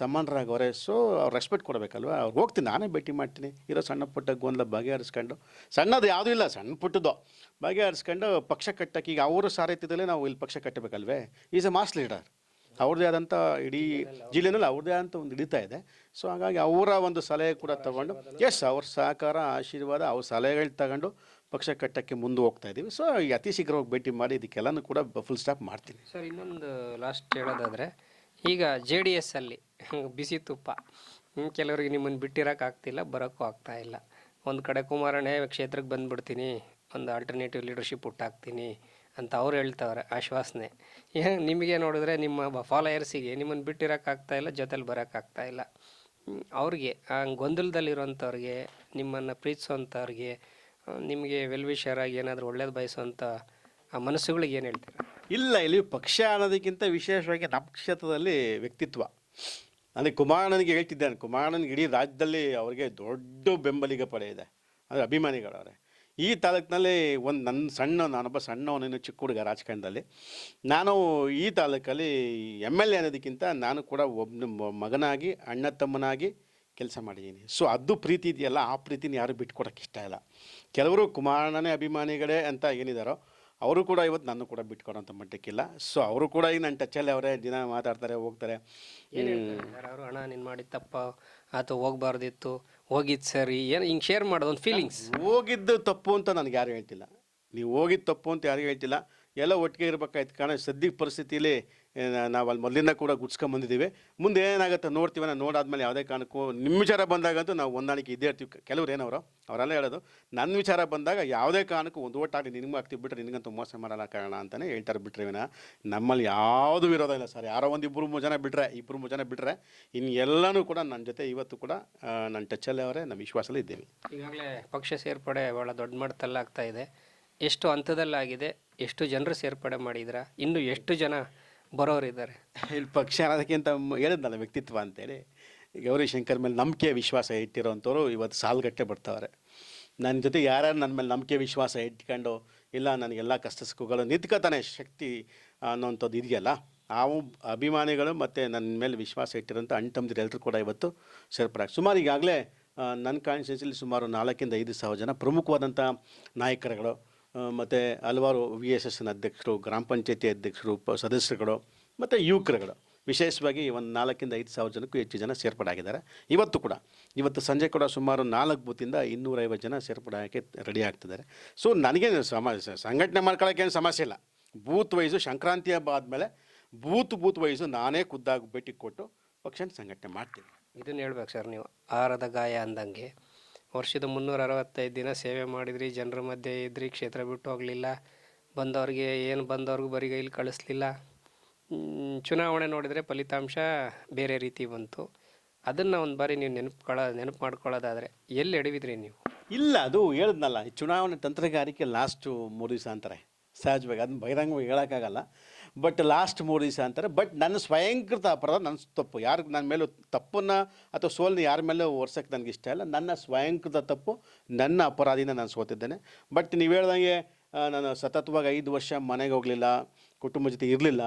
ಸಮಾನರಾಗವ್ರೆ ಸೊ ಅವ್ರು ರೆಸ್ಪೆಕ್ಟ್ ಕೊಡಬೇಕಲ್ವ? ಅವ್ರು ಹೋಗ್ತೀನಿ, ನಾನೇ ಭೇಟಿ ಮಾಡ್ತೀನಿ. ಇರೋ ಸಣ್ಣ ಪುಟ್ಟ ಗೊಂದಲ ಬಗೆಹರಿಸ್ಕೊಂಡು. ಸಣ್ಣದು ಯಾವುದೂ ಇಲ್ಲ, ಸಣ್ಣ ಪುಟ್ಟದ್ದು. ಬಗೆಹರಿಸ್ಕೊಂಡು ಪಕ್ಷ ಕಟ್ಟಕ್ಕೆ ಈಗ ಅವರು ಸಾರಥ್ಯದಲ್ಲೇ ನಾವು ಇಲ್ಲಿ ಪಕ್ಷ ಕಟ್ಟಬೇಕಲ್ವೇ? ಈಸ್ ಎ ಮಾಸ್ ಲೀಡರ್ ಅವ್ರದ್ದೇ ಆದಂಥ ಇಡೀ ಜಿಲ್ಲೆನಲ್ಲಿ ಅವ್ರದೇ ಆದಂಥ ಒಂದು ಹಿಡಿತಾ ಇದೆ. ಸೊ ಹಾಗಾಗಿ ಅವರ ಒಂದು ಸಲಹೆ ಕೂಡ ತಗೊಂಡು ಎಸ್ ಅವ್ರ ಸಹಕಾರ, ಆಶೀರ್ವಾದ, ಅವ್ರ ಸಲಹೆಗಳು ತಗೊಂಡು ಪಕ್ಷ ಕಟ್ಟಕ್ಕೆ ಮುಂದೆ ಹೋಗ್ತಾ ಇದ್ದೀವಿ ಸೊ ಅತಿ ಶೀಘ್ರವಾಗಿ ಭೇಟಿ ಮಾಡಿ ಇದಕ್ಕೆಲ್ಲನೂ ಕೂಡ ಫುಲ್ ಸ್ಟಾಪ್ ಮಾಡ್ತೀನಿ. ಸರ್ ಇನ್ನೊಂದು ಲಾಸ್ಟ್ ಹೇಳೋದಾದರೆ, ಈಗ ಜೆ ಡಿ ಎಸ್ ಅಲ್ಲಿ ಬಿಸಿ ತುಪ್ಪ ಕೆಲವರಿಗೆ ನಿಮ್ಮನ್ನು ಬಿಟ್ಟಿರೋಕೆ ಆಗ್ತಿಲ್ಲ, ಬರೋಕ್ಕೂ ಆಗ್ತಾ ಇಲ್ಲ. ಒಂದು ಕಡೆ ಕುಮಾರಣ್ಣೆ ಕ್ಷೇತ್ರಕ್ಕೆ ಬಂದುಬಿಡ್ತೀನಿ, ಒಂದು ಆಲ್ಟರ್ನೇಟಿವ್ ಲೀಡರ್ಶಿಪ್ ಹುಟ್ಟಾಕ್ತೀನಿ ಅಂತ ಅವ್ರು ಹೇಳ್ತವ್ರೆ, ಆಶ್ವಾಸನೆ. ಏನು ನಿಮಗೆ ನೋಡಿದ್ರೆ ನಿಮ್ಮ ಫಾಲೋಯರ್ಸಿಗೆ ನಿಮ್ಮನ್ನು ಬಿಟ್ಟಿರೋಕೆ ಆಗ್ತಾ ಇಲ್ಲ, ಜೊತೆಲಿ ಬರೋಕ್ಕಾಗ್ತಾ ಇಲ್ಲ. ಅವ್ರಿಗೆ, ಆ ನಿಮ್ಮನ್ನು ಪ್ರೀತಿಸೋಂಥವ್ರಿಗೆ ನಿಮಗೆ ವೆಲ್ವಿಷರ್ ಆಗಿ ಏನಾದರೂ ಒಳ್ಳೇದು ಬಯಸುವಂಥ ಆ ಮನಸ್ಸುಗಳಿಗೆ ಏನು ಹೇಳ್ತೀರಾ? ಇಲ್ಲ, ಇಲ್ಲಿ ಪಕ್ಷ ಅನ್ನೋದಕ್ಕಿಂತ ವಿಶೇಷವಾಗಿ ನಮ್ಮ ಕ್ಷೇತ್ರದಲ್ಲಿ ವ್ಯಕ್ತಿತ್ವ. ಅಂದರೆ ಕುಮಾರಣ್ಣನಿಗೆ ಹೇಳ್ತಿದ್ದಾನೆ ಕುಮಾರಣ್ಣನಿಗೆ ಇಡೀ ರಾಜ್ಯದಲ್ಲಿ ಅವರಿಗೆ ದೊಡ್ಡ ಬೆಂಬಲಿಗ ಪಡೆ ಇದೆ. ಅಂದರೆ ಅಭಿಮಾನಿಗಳವರೇ. ಈ ತಾಲೂಕಿನಲ್ಲಿ ಒಂದು ನನ್ನ ಸಣ್ಣ, ನಾನೊಬ್ಬ ಸಣ್ಣವನೇನು ಚಿಕ್ಕ ಹುಡುಗ ರಾಜಕಾರಣದಲ್ಲಿ. ನಾನು ಈ ತಾಲೂಕಲ್ಲಿ ಎಂ ಎಲ್ ಎ ಅನ್ನೋದಕ್ಕಿಂತ ನಾನು ಕೂಡ ಒಬ್ಬ ಮಗನಾಗಿ, ಅಣ್ಣ ತಮ್ಮನಾಗಿ ಕೆಲಸ ಮಾಡಿದ್ದೀನಿ. ಸೊ ಅದು ಪ್ರೀತಿ ಇದೆಯಲ್ಲ ಆ ಪ್ರೀತಿನ ಯಾರು ಬಿಟ್ಕೊಡೋಕೆ ಇಷ್ಟ ಇಲ್ಲ. ಕೆಲವರು ಕುಮಾರಣ್ಣನೇ ಅಭಿಮಾನಿಗಳೇ ಅಂತ ಏನಿದಾರೋ ಅವರು ಕೂಡ ಇವತ್ತು ನನ್ನ ಕೂಡ ಬಿಟ್ಕೊಡೋಂಥ ಮಟ್ಟಕ್ಕಿಲ್ಲ ಸೊ ಅವರು ಕೂಡ ಈಗ ನನ್ನ ಟಚಲ್ಲಿ ಅವರೇ ದಿನ ಮಾತಾಡ್ತಾರೆ ಹೋಗ್ತಾರೆ. ಯಾರು ಹಣ ನೀನು ಮಾಡಿದ ತಪ್ಪ ಅಥವಾ ಹೋಗ್ಬಾರ್ದಿತ್ತು ಹೋಗಿದ್ದು ಸರಿ. ಏನು ಹಿಂಗೆ ಶೇರ್ ಮಾಡೋದು ಒಂದು ಫೀಲಿಂಗ್ಸ್ ಹೋಗಿದ್ದು ತಪ್ಪು ಅಂತ ನನಗೆ ಯಾರು ಹೇಳ್ತಿಲ್ಲ. ನೀವು ಹೋಗಿದ್ದು ತಪ್ಪು ಅಂತ ಯಾರಿಗೂ ಹೇಳ್ತಿಲ್ಲ. ಎಲ್ಲ ಒಟ್ಟಿಗೆ ಇರಬೇಕಾಯ್ತು ಕಾರಣ ಸದ್ಯದ ಪರಿಸ್ಥಿತಿಲಿ ಏ, ನಾವು ಅಲ್ಲಿ ಮೊದಲಿಂದ ಕೂಡ ಗುಡ್ಸ್ಕೊಂಬಂದಿದ್ದೀವಿ ಮುಂದೆ ಏನಾಗುತ್ತೆ ನೋಡ್ತೀವಿ ನಾವು ನೋಡಾದ್ಮೇಲೆ ಯಾವುದೇ ಕಾರಣಕ್ಕೂ ನಿಮ್ಮ ವಿಚಾರ ಬಂದಾಗಂತೂ ನಾವು ಹೊಂದಾಣಿಕೆ ಇದ್ದೇ ಇರ್ತೀವಿ. ಕೆಲವ್ರು ಏನವರು ಅವರೆಲ್ಲ ಹೇಳೋದು ನನ್ನ ವಿಚಾರ ಬಂದಾಗ ಯಾವುದೇ ಕಾರಣಕ್ಕೂ ಒಂದು ಓಟಾಗಿ ನಿನಗೂ ಆಗ್ತೀವಿ ಬಿಟ್ಟರೆ ನಿನಗಂತೂ ಮೋಸ ಮಾಡಲ್ಲ ಕಾರಣ ಅಂತಲೇ ಹೇಳ್ತಾರೆ ಬಿಟ್ರೆ ವಿನ ನಮ್ಮಲ್ಲಿ ಯಾವುದು ವಿರೋಧ ಇಲ್ಲ ಸರ್. ಯಾರೋ ಒಂದು ಇಬ್ಬರು ಮೂರು ಜನ ಬಿಟ್ಟರೆ ಇಬ್ಬರು ಮೂರು ಜನ ಬಿಟ್ಟರೆ ಇನ್ನು ಎಲ್ಲನೂ ಕೂಡ ನನ್ನ ಜೊತೆ ಇವತ್ತು ಕೂಡ ನನ್ನ ಟಚಲ್ಲಿ ಅವರೇ ನಮ್ಮ ವಿಶ್ವಾಸದಲ್ಲಿ ಇದ್ದೀವಿ. ಈಗಾಗಲೇ ಪಕ್ಷ ಸೇರ್ಪಡೆ ಭಾಳ ದೊಡ್ಡ ಮಟ್ಟದಲ್ಲಾಗ್ತಾ ಇದೆ. ಎಷ್ಟು ಹಂತದಲ್ಲಾಗಿದೆ, ಎಷ್ಟು ಜನರು ಸೇರ್ಪಡೆ ಮಾಡಿದ್ರ, ಇನ್ನು ಎಷ್ಟು ಜನ ಬರೋರಿದ್ದಾರೆ ಇಲ್ಲಿ ಪಕ್ಷ ಅನ್ನೋದಕ್ಕಿಂತ ಹೇಳಿದ್ನಲ್ಲ ವ್ಯಕ್ತಿತ್ವ ಅಂತೇಳಿ. ಗೌರಿ ಶಂಕರ್ ಮೇಲೆ ನಂಬಿಕೆ ವಿಶ್ವಾಸ ಇಟ್ಟಿರೋಂಥವ್ರು ಇವತ್ತು ಸಾಲುಗಟ್ಟೆ ಬರ್ತಾವ್ರೆ. ನನ್ನ ಜೊತೆ ಯಾರ್ಯಾರು ನನ್ನ ಮೇಲೆ ನಂಬಿಕೆ ವಿಶ್ವಾಸ ಇಟ್ಕೊಂಡು, ಇಲ್ಲ ನನಗೆಲ್ಲ ಕಷ್ಟ ಸುಖಗಳು ನಿಂತ್ಕೋತಾನೆ ಶಕ್ತಿ ಅನ್ನೋಂಥದ್ದು ಇದೆಯಲ್ಲ ಅವು ಅಭಿಮಾನಿಗಳು ಮತ್ತು ನನ್ನ ಮೇಲೆ ವಿಶ್ವಾಸ ಇಟ್ಟಿರೋಂಥ ಅಣ್ಣ ತಮ್ಮದಿರು ಎಲ್ಲರೂ ಕೂಡ ಇವತ್ತು ಸೇರ್ಪಡೆ ಸುಮಾರು ಈಗಾಗಲೇ ನನ್ನ ಕಾನ್ಸ್ಟಿಟ್ಯೂನ್ಸಿಲಿ ಸುಮಾರು ನಾಲ್ಕಿಂದ ಐದು ಸಾವಿರ ಜನ ಪ್ರಮುಖವಾದಂಥ ನಾಯಕರುಗಳು ಮತ್ತು ಹಲವಾರು ವಿ ಎಸ್ ಎಸ್ನ ಅಧ್ಯಕ್ಷರು, ಗ್ರಾಮ ಪಂಚಾಯತಿ ಅಧ್ಯಕ್ಷರು, ಪ, ಸದಸ್ಯರುಗಳು, ಮತ್ತು ಯುವಕರುಗಳು. ವಿಶೇಷವಾಗಿ ಒಂದು ನಾಲ್ಕಿಂದ ಐದು ಸಾವಿರ ಜನಕ್ಕೂ ಹೆಚ್ಚು ಜನ ಸೇರ್ಪಡೆ ಆಗಿದ್ದಾರೆ ಇವತ್ತು ಕೂಡ, ಇವತ್ತು ಸಂಜೆ ಕೂಡ ಸುಮಾರು ನಾಲ್ಕು ಬೂತಿಂದ ಇನ್ನೂರೈವತ್ತು ಜನ ಸೇರ್ಪಡೆ ರೆಡಿ ಆಗ್ತಿದ್ದಾರೆ. ಸೊ ನನಗೇನು ಸಮ ಸಂಘಟನೆ ಮಾಡ್ಕೊಳ್ಳೋಕ್ಕೇನು ಸಮಸ್ಯೆ ಇಲ್ಲ. ಬೂತ್ ವೈಸು ಸಂಕ್ರಾಂತಿ ಹಬ್ಬ ಆದಮೇಲೆ ಬೂತ್ ಬೂತ್ ವೈಸು ನಾನೇ ಖುದ್ದಾಗಿ ಭೇಟಿ ಕೊಟ್ಟು ಪಕ್ಷನ ಸಂಘಟನೆ ಮಾಡ್ತೀನಿ. ಇದನ್ನು ಹೇಳ್ಬೇಕು ಸರ್ ನೀವು. ಆಹಾರದ ಗಾಯ ಅಂದಂಗೆ ವರ್ಷದ ಮುನ್ನೂರ ಅರವತ್ತೈದು ದಿನ ಸೇವೆ ಮಾಡಿದ್ರಿ. ಜನರ ಮಧ್ಯೆ ಇದ್ರಿ, ಕ್ಷೇತ್ರ ಬಿಟ್ಟು ಹೋಗಲಿಲ್ಲ. ಬಂದವ್ರಿಗೆ ಏನು ಬಂದವ್ರಿಗೂ ಬರಿಗೈಲಿ ಕಳಿಸ್ಲಿಲ್ಲ. ಚುನಾವಣೆ ನೋಡಿದರೆ ಫಲಿತಾಂಶ ಬೇರೆ ರೀತಿ ಬಂತು. ಅದನ್ನು ಒಂದು ಬಾರಿ ನೀವು ನೆನಪುಕೊಳ್ಳ ನೆನಪು ಮಾಡ್ಕೊಳ್ಳೋದಾದರೆ ಎಲ್ಲಿ ಎಡವಿದ್ರಿ ನೀವು? ಇಲ್ಲ, ಅದು ಹೇಳಿದ್ನಲ್ಲ ಚುನಾವಣೆ ತಂತ್ರಗಾರಿಕೆ ಲಾಸ್ಟು ಮೂರು ದಿವಸ ಅಂತಾರೆ. ಸಹಜವಾಗಿ ಅದನ್ನ ಬಹಿರಂಗವಾಗಿ ಹೇಳೋಕ್ಕಾಗಲ್ಲ. ಬಟ್ ಲಾಸ್ಟ್ ಮೂರು ದಿವಸ ಅಂತಾರೆ ಬಟ್ ನನ್ನ ಸ್ವಯಂಕೃತ ಅಪರಾಧ ನನ್ನ ತಪ್ಪು. ಯಾರು, ನನ್ನ ಮೇಲೂ ತಪ್ಪನ್ನು ಅಥವಾ ಸೋಲನ್ನ ಯಾರ ಮೇಲೂ ಓರ್ಸೋಕ್ಕೆ ನನಗೆ ಇಷ್ಟ ಇಲ್ಲ. ನನ್ನ ಸ್ವಯಂಕೃತ ತಪ್ಪು, ನನ್ನ ಅಪರಾಧಿನ ನಾನು ಸೋತಿದ್ದೇನೆ. ಬಟ್ ನೀವು ಹೇಳ್ದಂಗೆ ನಾನು ಸತತವಾಗಿ ಐದು ವರ್ಷ ಮನೆಗೆ ಹೋಗಲಿಲ್ಲ ಕುಟುಂಬ ಜೊತೆ ಇರಲಿಲ್ಲ.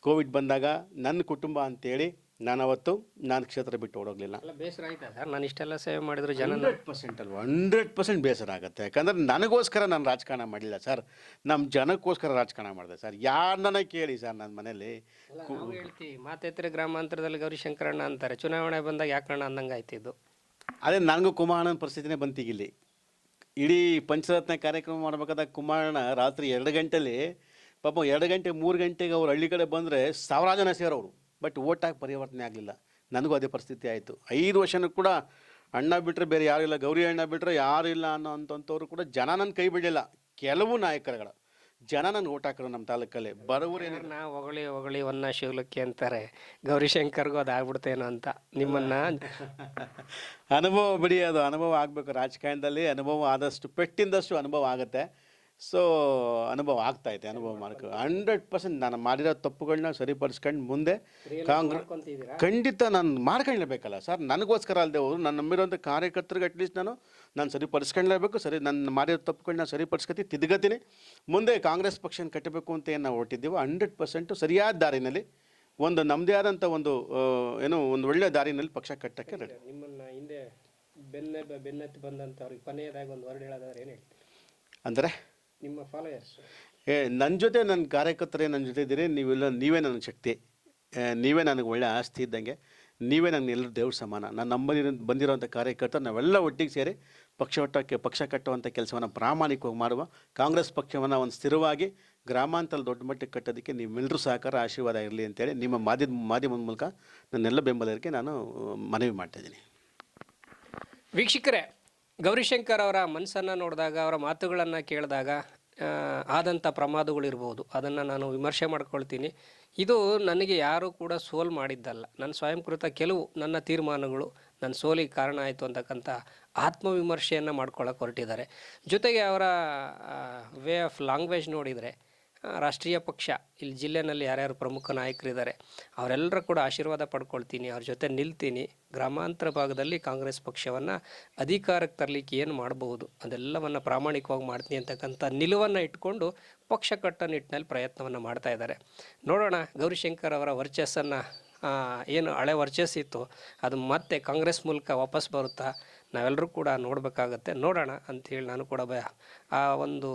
ಕೋವಿಡ್ ಬಂದಾಗ ನನ್ನ ಕುಟುಂಬ ಅಂತೇಳಿ ನಾನು ಅವತ್ತು ನಾನು ಕ್ಷೇತ್ರ ಬಿಟ್ಟು ಓಡೋಗಲಿಲ್ಲ. ಬೇಸರ ಆಯ್ತಾ? ಸರ್ ನಾನು ಇಷ್ಟೆಲ್ಲ ಸೇವೆ ಮಾಡಿದ್ರು ಜನ ಹಂಡ್ರೆಡ್ ಪರ್ಸೆಂಟ್ ಅಲ್ವಾ? ಹಂಡ್ರೆಡ್ ಪರ್ಸೆಂಟ್ ಬೇಸರ ಆಗುತ್ತೆ. ಯಾಕಂದ್ರೆ ನನಗೋಸ್ಕರ ನಾನು ರಾಜಕಾರಣ ಮಾಡಿಲ್ಲ ಸರ್. ನಮ್ಮ ಜನಕ್ಕೋಸ್ಕರ ರಾಜಕಾರಣ ಮಾಡಿದೆ ಸರ್. ಯಾರನ್ನ ಕೇಳಿ ಸರ್ ನನ್ನ ಮನೇಲಿ ಹೇಳ್ತೀವಿ ಮಾತೆತ್ತರೆ ಗ್ರಾಮಾಂತರದಲ್ಲಿ ಗೌರಿಶಂಕರಣ್ಣ ಅಂತಾರೆ. ಚುನಾವಣೆ ಬಂದಾಗ ಯಾಕಣ್ಣ ಅಂದಂಗೆ ಆಯ್ತಿದ್ದು ಅದೇ ನನಗೂ ಕುಮಾರಣ್ಣನ ಪರಿಸ್ಥಿತಿನೇ ಬಂತೀಗಿಲ್ಲಿ ಇಡೀ ಪಂಚರತ್ನ ಕಾರ್ಯಕ್ರಮ ಮಾಡಬೇಕಾದಾಗ ಕುಮಾರಣ್ಣ ರಾತ್ರಿ ಎರಡು ಗಂಟೆಲಿ ಪಾಪ ಎರಡು ಗಂಟೆ ಮೂರು ಗಂಟೆಗೆ ಅವ್ರು ಹಳ್ಳಿ ಕಡೆ ಬಂದರೆ ಸಾವಿರ ಜನ ಸೇರೋರು. ಬಟ್ ಓಟಾಗಿ ಪರಿವರ್ತನೆ ಆಗಲಿಲ್ಲ. ನನಗೂ ಅದೇ ಪರಿಸ್ಥಿತಿ ಆಯಿತು. ಐದು ವರ್ಷನೂ ಕೂಡ ಅಣ್ಣ ಬಿಟ್ಟರೆ ಬೇರೆ ಯಾರೂ ಇಲ್ಲ. ಗೌರಿ ಅಣ್ಣ ಬಿಟ್ಟರೆ ಯಾರು ಇಲ್ಲ ಅನ್ನೋ ಅಂಥವ್ರು ಕೂಡ ಜನ ನನ್ನ ಕೈ ಬಿಡಲಿಲ್ಲ. ಕೆಲವು ನಾಯಕರುಗಳು ಜನ ನನ್ನ ಓಟ್ ಹಾಕಿದ್ರು ನಮ್ಮ ತಾಲೂಕಲ್ಲಿ ಬರೋರು ಏನಿಲ್ಲ. ನಾ ಹೊಗಳಿ ಹೊಗಳಿ ಒನ್ನ ಶಿವಲಕ್ಕಿ ಅಂತಾರೆ. ಗೌರಿಶಂಕರ್ಗೂ ಅದು ಆಗ್ಬಿಡ್ತೇನೋ ಅಂತ. ನಿಮ್ಮನ್ನ? ಅನುಭವ ಬಿಡಿ ಅದು ಅನುಭವ ಆಗಬೇಕು. ರಾಜಕಾರಣದಲ್ಲಿ ಅನುಭವ ಆದಷ್ಟು ಪೆಟ್ಟಿಂದಷ್ಟು ಅನುಭವ ಆಗುತ್ತೆ. ಸೊ ಅನುಭವ ಆಗ್ತಾ ಇದೆ ಅನುಭವ ಮಾಡ್ಕೊ ಹಂಡ್ರೆಡ್ ಪರ್ಸೆಂಟ್ ನಾನು ಮಾಡಿರೋ ತಪ್ಪುಗಳನ್ನ ಸರಿಪಡಿಸ್ಕೊಂಡು ಮುಂದೆ ಕಾಂಗ್ರೆಸ್ ಖಂಡಿತ ನಾನು ಮಾಡ್ಕೊಳ್ಳೇಬೇಕಲ್ಲ ಸರ್ ನನಗೋಸ್ಕರ ಅಲ್ಲದೆ ಅವರು ನಾನು ನಂಬಿರೋಂಥ ಕಾರ್ಯಕರ್ತರಿಗೆ ಅಟ್ಲೀಸ್ಟ್ ನಾನು ನಾನು ಸರಿಪಡಿಸ್ಕೊಳ್ಳೇಬೇಕು ಸರಿ ನನ್ನ ಮಾಡಿರೋ ತಪ್ಪುಗಳನ್ನ ಸರಿಪಡಿಸ್ಕೊತಿ ತಿದ್ಗತೀನಿ ಮುಂದೆ ಕಾಂಗ್ರೆಸ್ ಪಕ್ಷನ ಕಟ್ಟಬೇಕು ಅಂತ ಏನು ನಾವು ಹೊರಟಿದ್ದೀವೋ ಹಂಡ್ರೆಡ್ ಪರ್ಸೆಂಟು ಸರಿಯಾದ ದಾರಿನಲ್ಲಿ ಒಂದು ನಮ್ಮದೇ ಆದಂಥ ಒಂದು ಏನು ಒಂದು ಒಳ್ಳೆಯ ದಾರಿನಲ್ಲಿ ಪಕ್ಷ ಕಟ್ಟಕ್ಕೆ ರೆಡಿ ನಿಮ್ಮನ್ನ ಹಿಂದೆ ಬೆನ್ನ ಬೆನ್ನತ್ತಿ ಬಂದಂಥವ್ರಿಗೆ ಕೊನೆಯದಾಗಿ ಒಂದು ವರ್ಡ್ ಹೇಳೋದಾದ್ರೆ ಏನು ಹೇಳ್ತೀರಿ? ಅಂದರೆ ನಿಮ್ಮ ಫಾಲೋಯರ್ಸ್ ಏ ನನ್ನ ಜೊತೆ ನನ್ನ ಕಾರ್ಯಕರ್ತರೇ ನನ್ನ ಜೊತೆ ಇದ್ದೀರಿ ನೀವೆಲ್ಲ ನೀವೇ ನನ್ನ ಶಕ್ತಿ. ನೀವೇ ನನಗೆ ಒಳ್ಳೆ ಆಸ್ತಿ ಇದ್ದಂಗೆ ನೀವೇ ನನಗೆ ಎಲ್ಲರೂ ದೇವ್ರ ಸಮಾನ. ನಾನು ನಂಬದಿರೋ ಬಂದಿರೋಂಥ ಕಾರ್ಯಕರ್ತರು ನಾವೆಲ್ಲ ಒಟ್ಟಿಗೆ ಸೇರಿ ಪಕ್ಷ ಒಟ್ಟಕ್ಕೆ ಪಕ್ಷ ಕಟ್ಟುವಂಥ ಕೆಲಸವನ್ನು ಪ್ರಾಮಾಣಿಕವಾಗಿ ಮಾಡುವ ಕಾಂಗ್ರೆಸ್ ಪಕ್ಷವನ್ನು ಒಂದು ಸ್ಥಿರವಾಗಿ ಗ್ರಾಮಾಂತರ ದೊಡ್ಡ ಮಟ್ಟಕ್ಕೆ ಕಟ್ಟೋದಕ್ಕೆ ನೀವೆಲ್ಲರೂ ಸಹಕಾರ ಆಶೀರ್ವಾದ ಇರಲಿ ಅಂತೇಳಿ ನಿಮ್ಮ ಮಾಧ್ಯಮ ಮಾಧ್ಯಮದ ಮೂಲಕ ನನ್ನೆಲ್ಲ ಬೆಂಬಲಕ್ಕೆ ನಾನು ಮನವಿ ಮಾಡ್ತಾಯಿದ್ದೀನಿ ವೀಕ್ಷಕರೇ ಗೌರಿಶಂಕರ್ ಅವರ ಮನಸ್ಸನ್ನು ನೋಡಿದಾಗ, ಅವರ ಮಾತುಗಳನ್ನು ಕೇಳಿದಾಗ ಆದಂಥ ಪ್ರಮಾದಗಳಿರ್ಬೋದು. ಅದನ್ನು ನಾನು ವಿಮರ್ಶೆ ಮಾಡ್ಕೊಳ್ತೀನಿ. ಇದು ನನಗೆ ಯಾರೂ ಕೂಡ ಸೋಲ್ ಮಾಡಿದ್ದಲ್ಲ. ನನ್ನ ಸ್ವಯಂಕೃತ ಕೆಲವು ನನ್ನ ತೀರ್ಮಾನಗಳು ನನ್ನ ಸೋಲಿಗೆ ಕಾರಣ ಆಯಿತು ಅಂತಕ್ಕಂಥ ಆತ್ಮವಿಮರ್ಶೆಯನ್ನು ಮಾಡ್ಕೊಳ್ಳೋಕೆ ಹೊರಟಿದ್ದಾರೆ. ಜೊತೆಗೆ ಅವರ ವೇ ಆಫ್ ಲ್ಯಾಂಗ್ವೇಜ್ ನೋಡಿದರೆ ರಾಷ್ಟ್ರೀಯ ಪಕ್ಷ ಇಲ್ಲಿ ಜಿಲ್ಲೆನಲ್ಲಿ ಯಾರ್ಯಾರು ಪ್ರಮುಖ ನಾಯಕರಿದ್ದಾರೆ, ಅವರೆಲ್ಲರೂ ಕೂಡ ಆಶೀರ್ವಾದ ಪಡ್ಕೊಳ್ತೀನಿ, ಅವ್ರ ಜೊತೆ ನಿಲ್ತೀನಿ, ಗ್ರಾಮಾಂತರ ಭಾಗದಲ್ಲಿ ಕಾಂಗ್ರೆಸ್ ಪಕ್ಷವನ್ನು ಅಧಿಕಾರಕ್ಕೆ ತರಲಿಕ್ಕೆ ಏನು ಮಾಡಬಹುದು, ಅದೆಲ್ಲವನ್ನು ಪ್ರಾಮಾಣಿಕವಾಗಿ ಮಾಡ್ತೀನಿ ಅಂತಕ್ಕಂಥ ನಿಲುವನ್ನು ಇಟ್ಕೊಂಡು ಪಕ್ಷ ಕಟ್ಟ ನಿಟ್ಟಿನಲ್ಲಿ ಪ್ರಯತ್ನವನ್ನು ಮಾಡ್ತಾ ಇದ್ದಾರೆ. ನೋಡೋಣ, ಗೌರಿಶಂಕರ್ ಅವರ ವರ್ಚಸ್ಸನ್ನು ಏನು ಹಳೆ ವರ್ಚಸ್ಸಿತ್ತು ಅದು ಮತ್ತೆ ಕಾಂಗ್ರೆಸ್ ಮೂಲಕ ವಾಪಸ್ ಬರುತ್ತಾ, ನಾವೆಲ್ಲರೂ ಕೂಡ ನೋಡಬೇಕಾಗತ್ತೆ. ನೋಡೋಣ ಅಂಥೇಳಿ ನಾನು ಕೂಡ ಬ ಆ ಒಂದು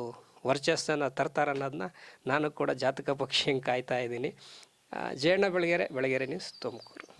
ವರ್ಚಸ್ಸನ್ನು ತರ್ತಾರೆ ಅನ್ನೋದನ್ನ ನಾನು ಕೂಡ ಜಾತಕ ಪಕ್ಷಿ ಕಾಯ್ತಾ ಇದ್ದೀನಿ. ಜಯಣ್ಣ ಬೆಳಗೆರೆ ಬೆಳಗೆರೆ ನ್ಯೂಸ್ ತುಮಕೂರು.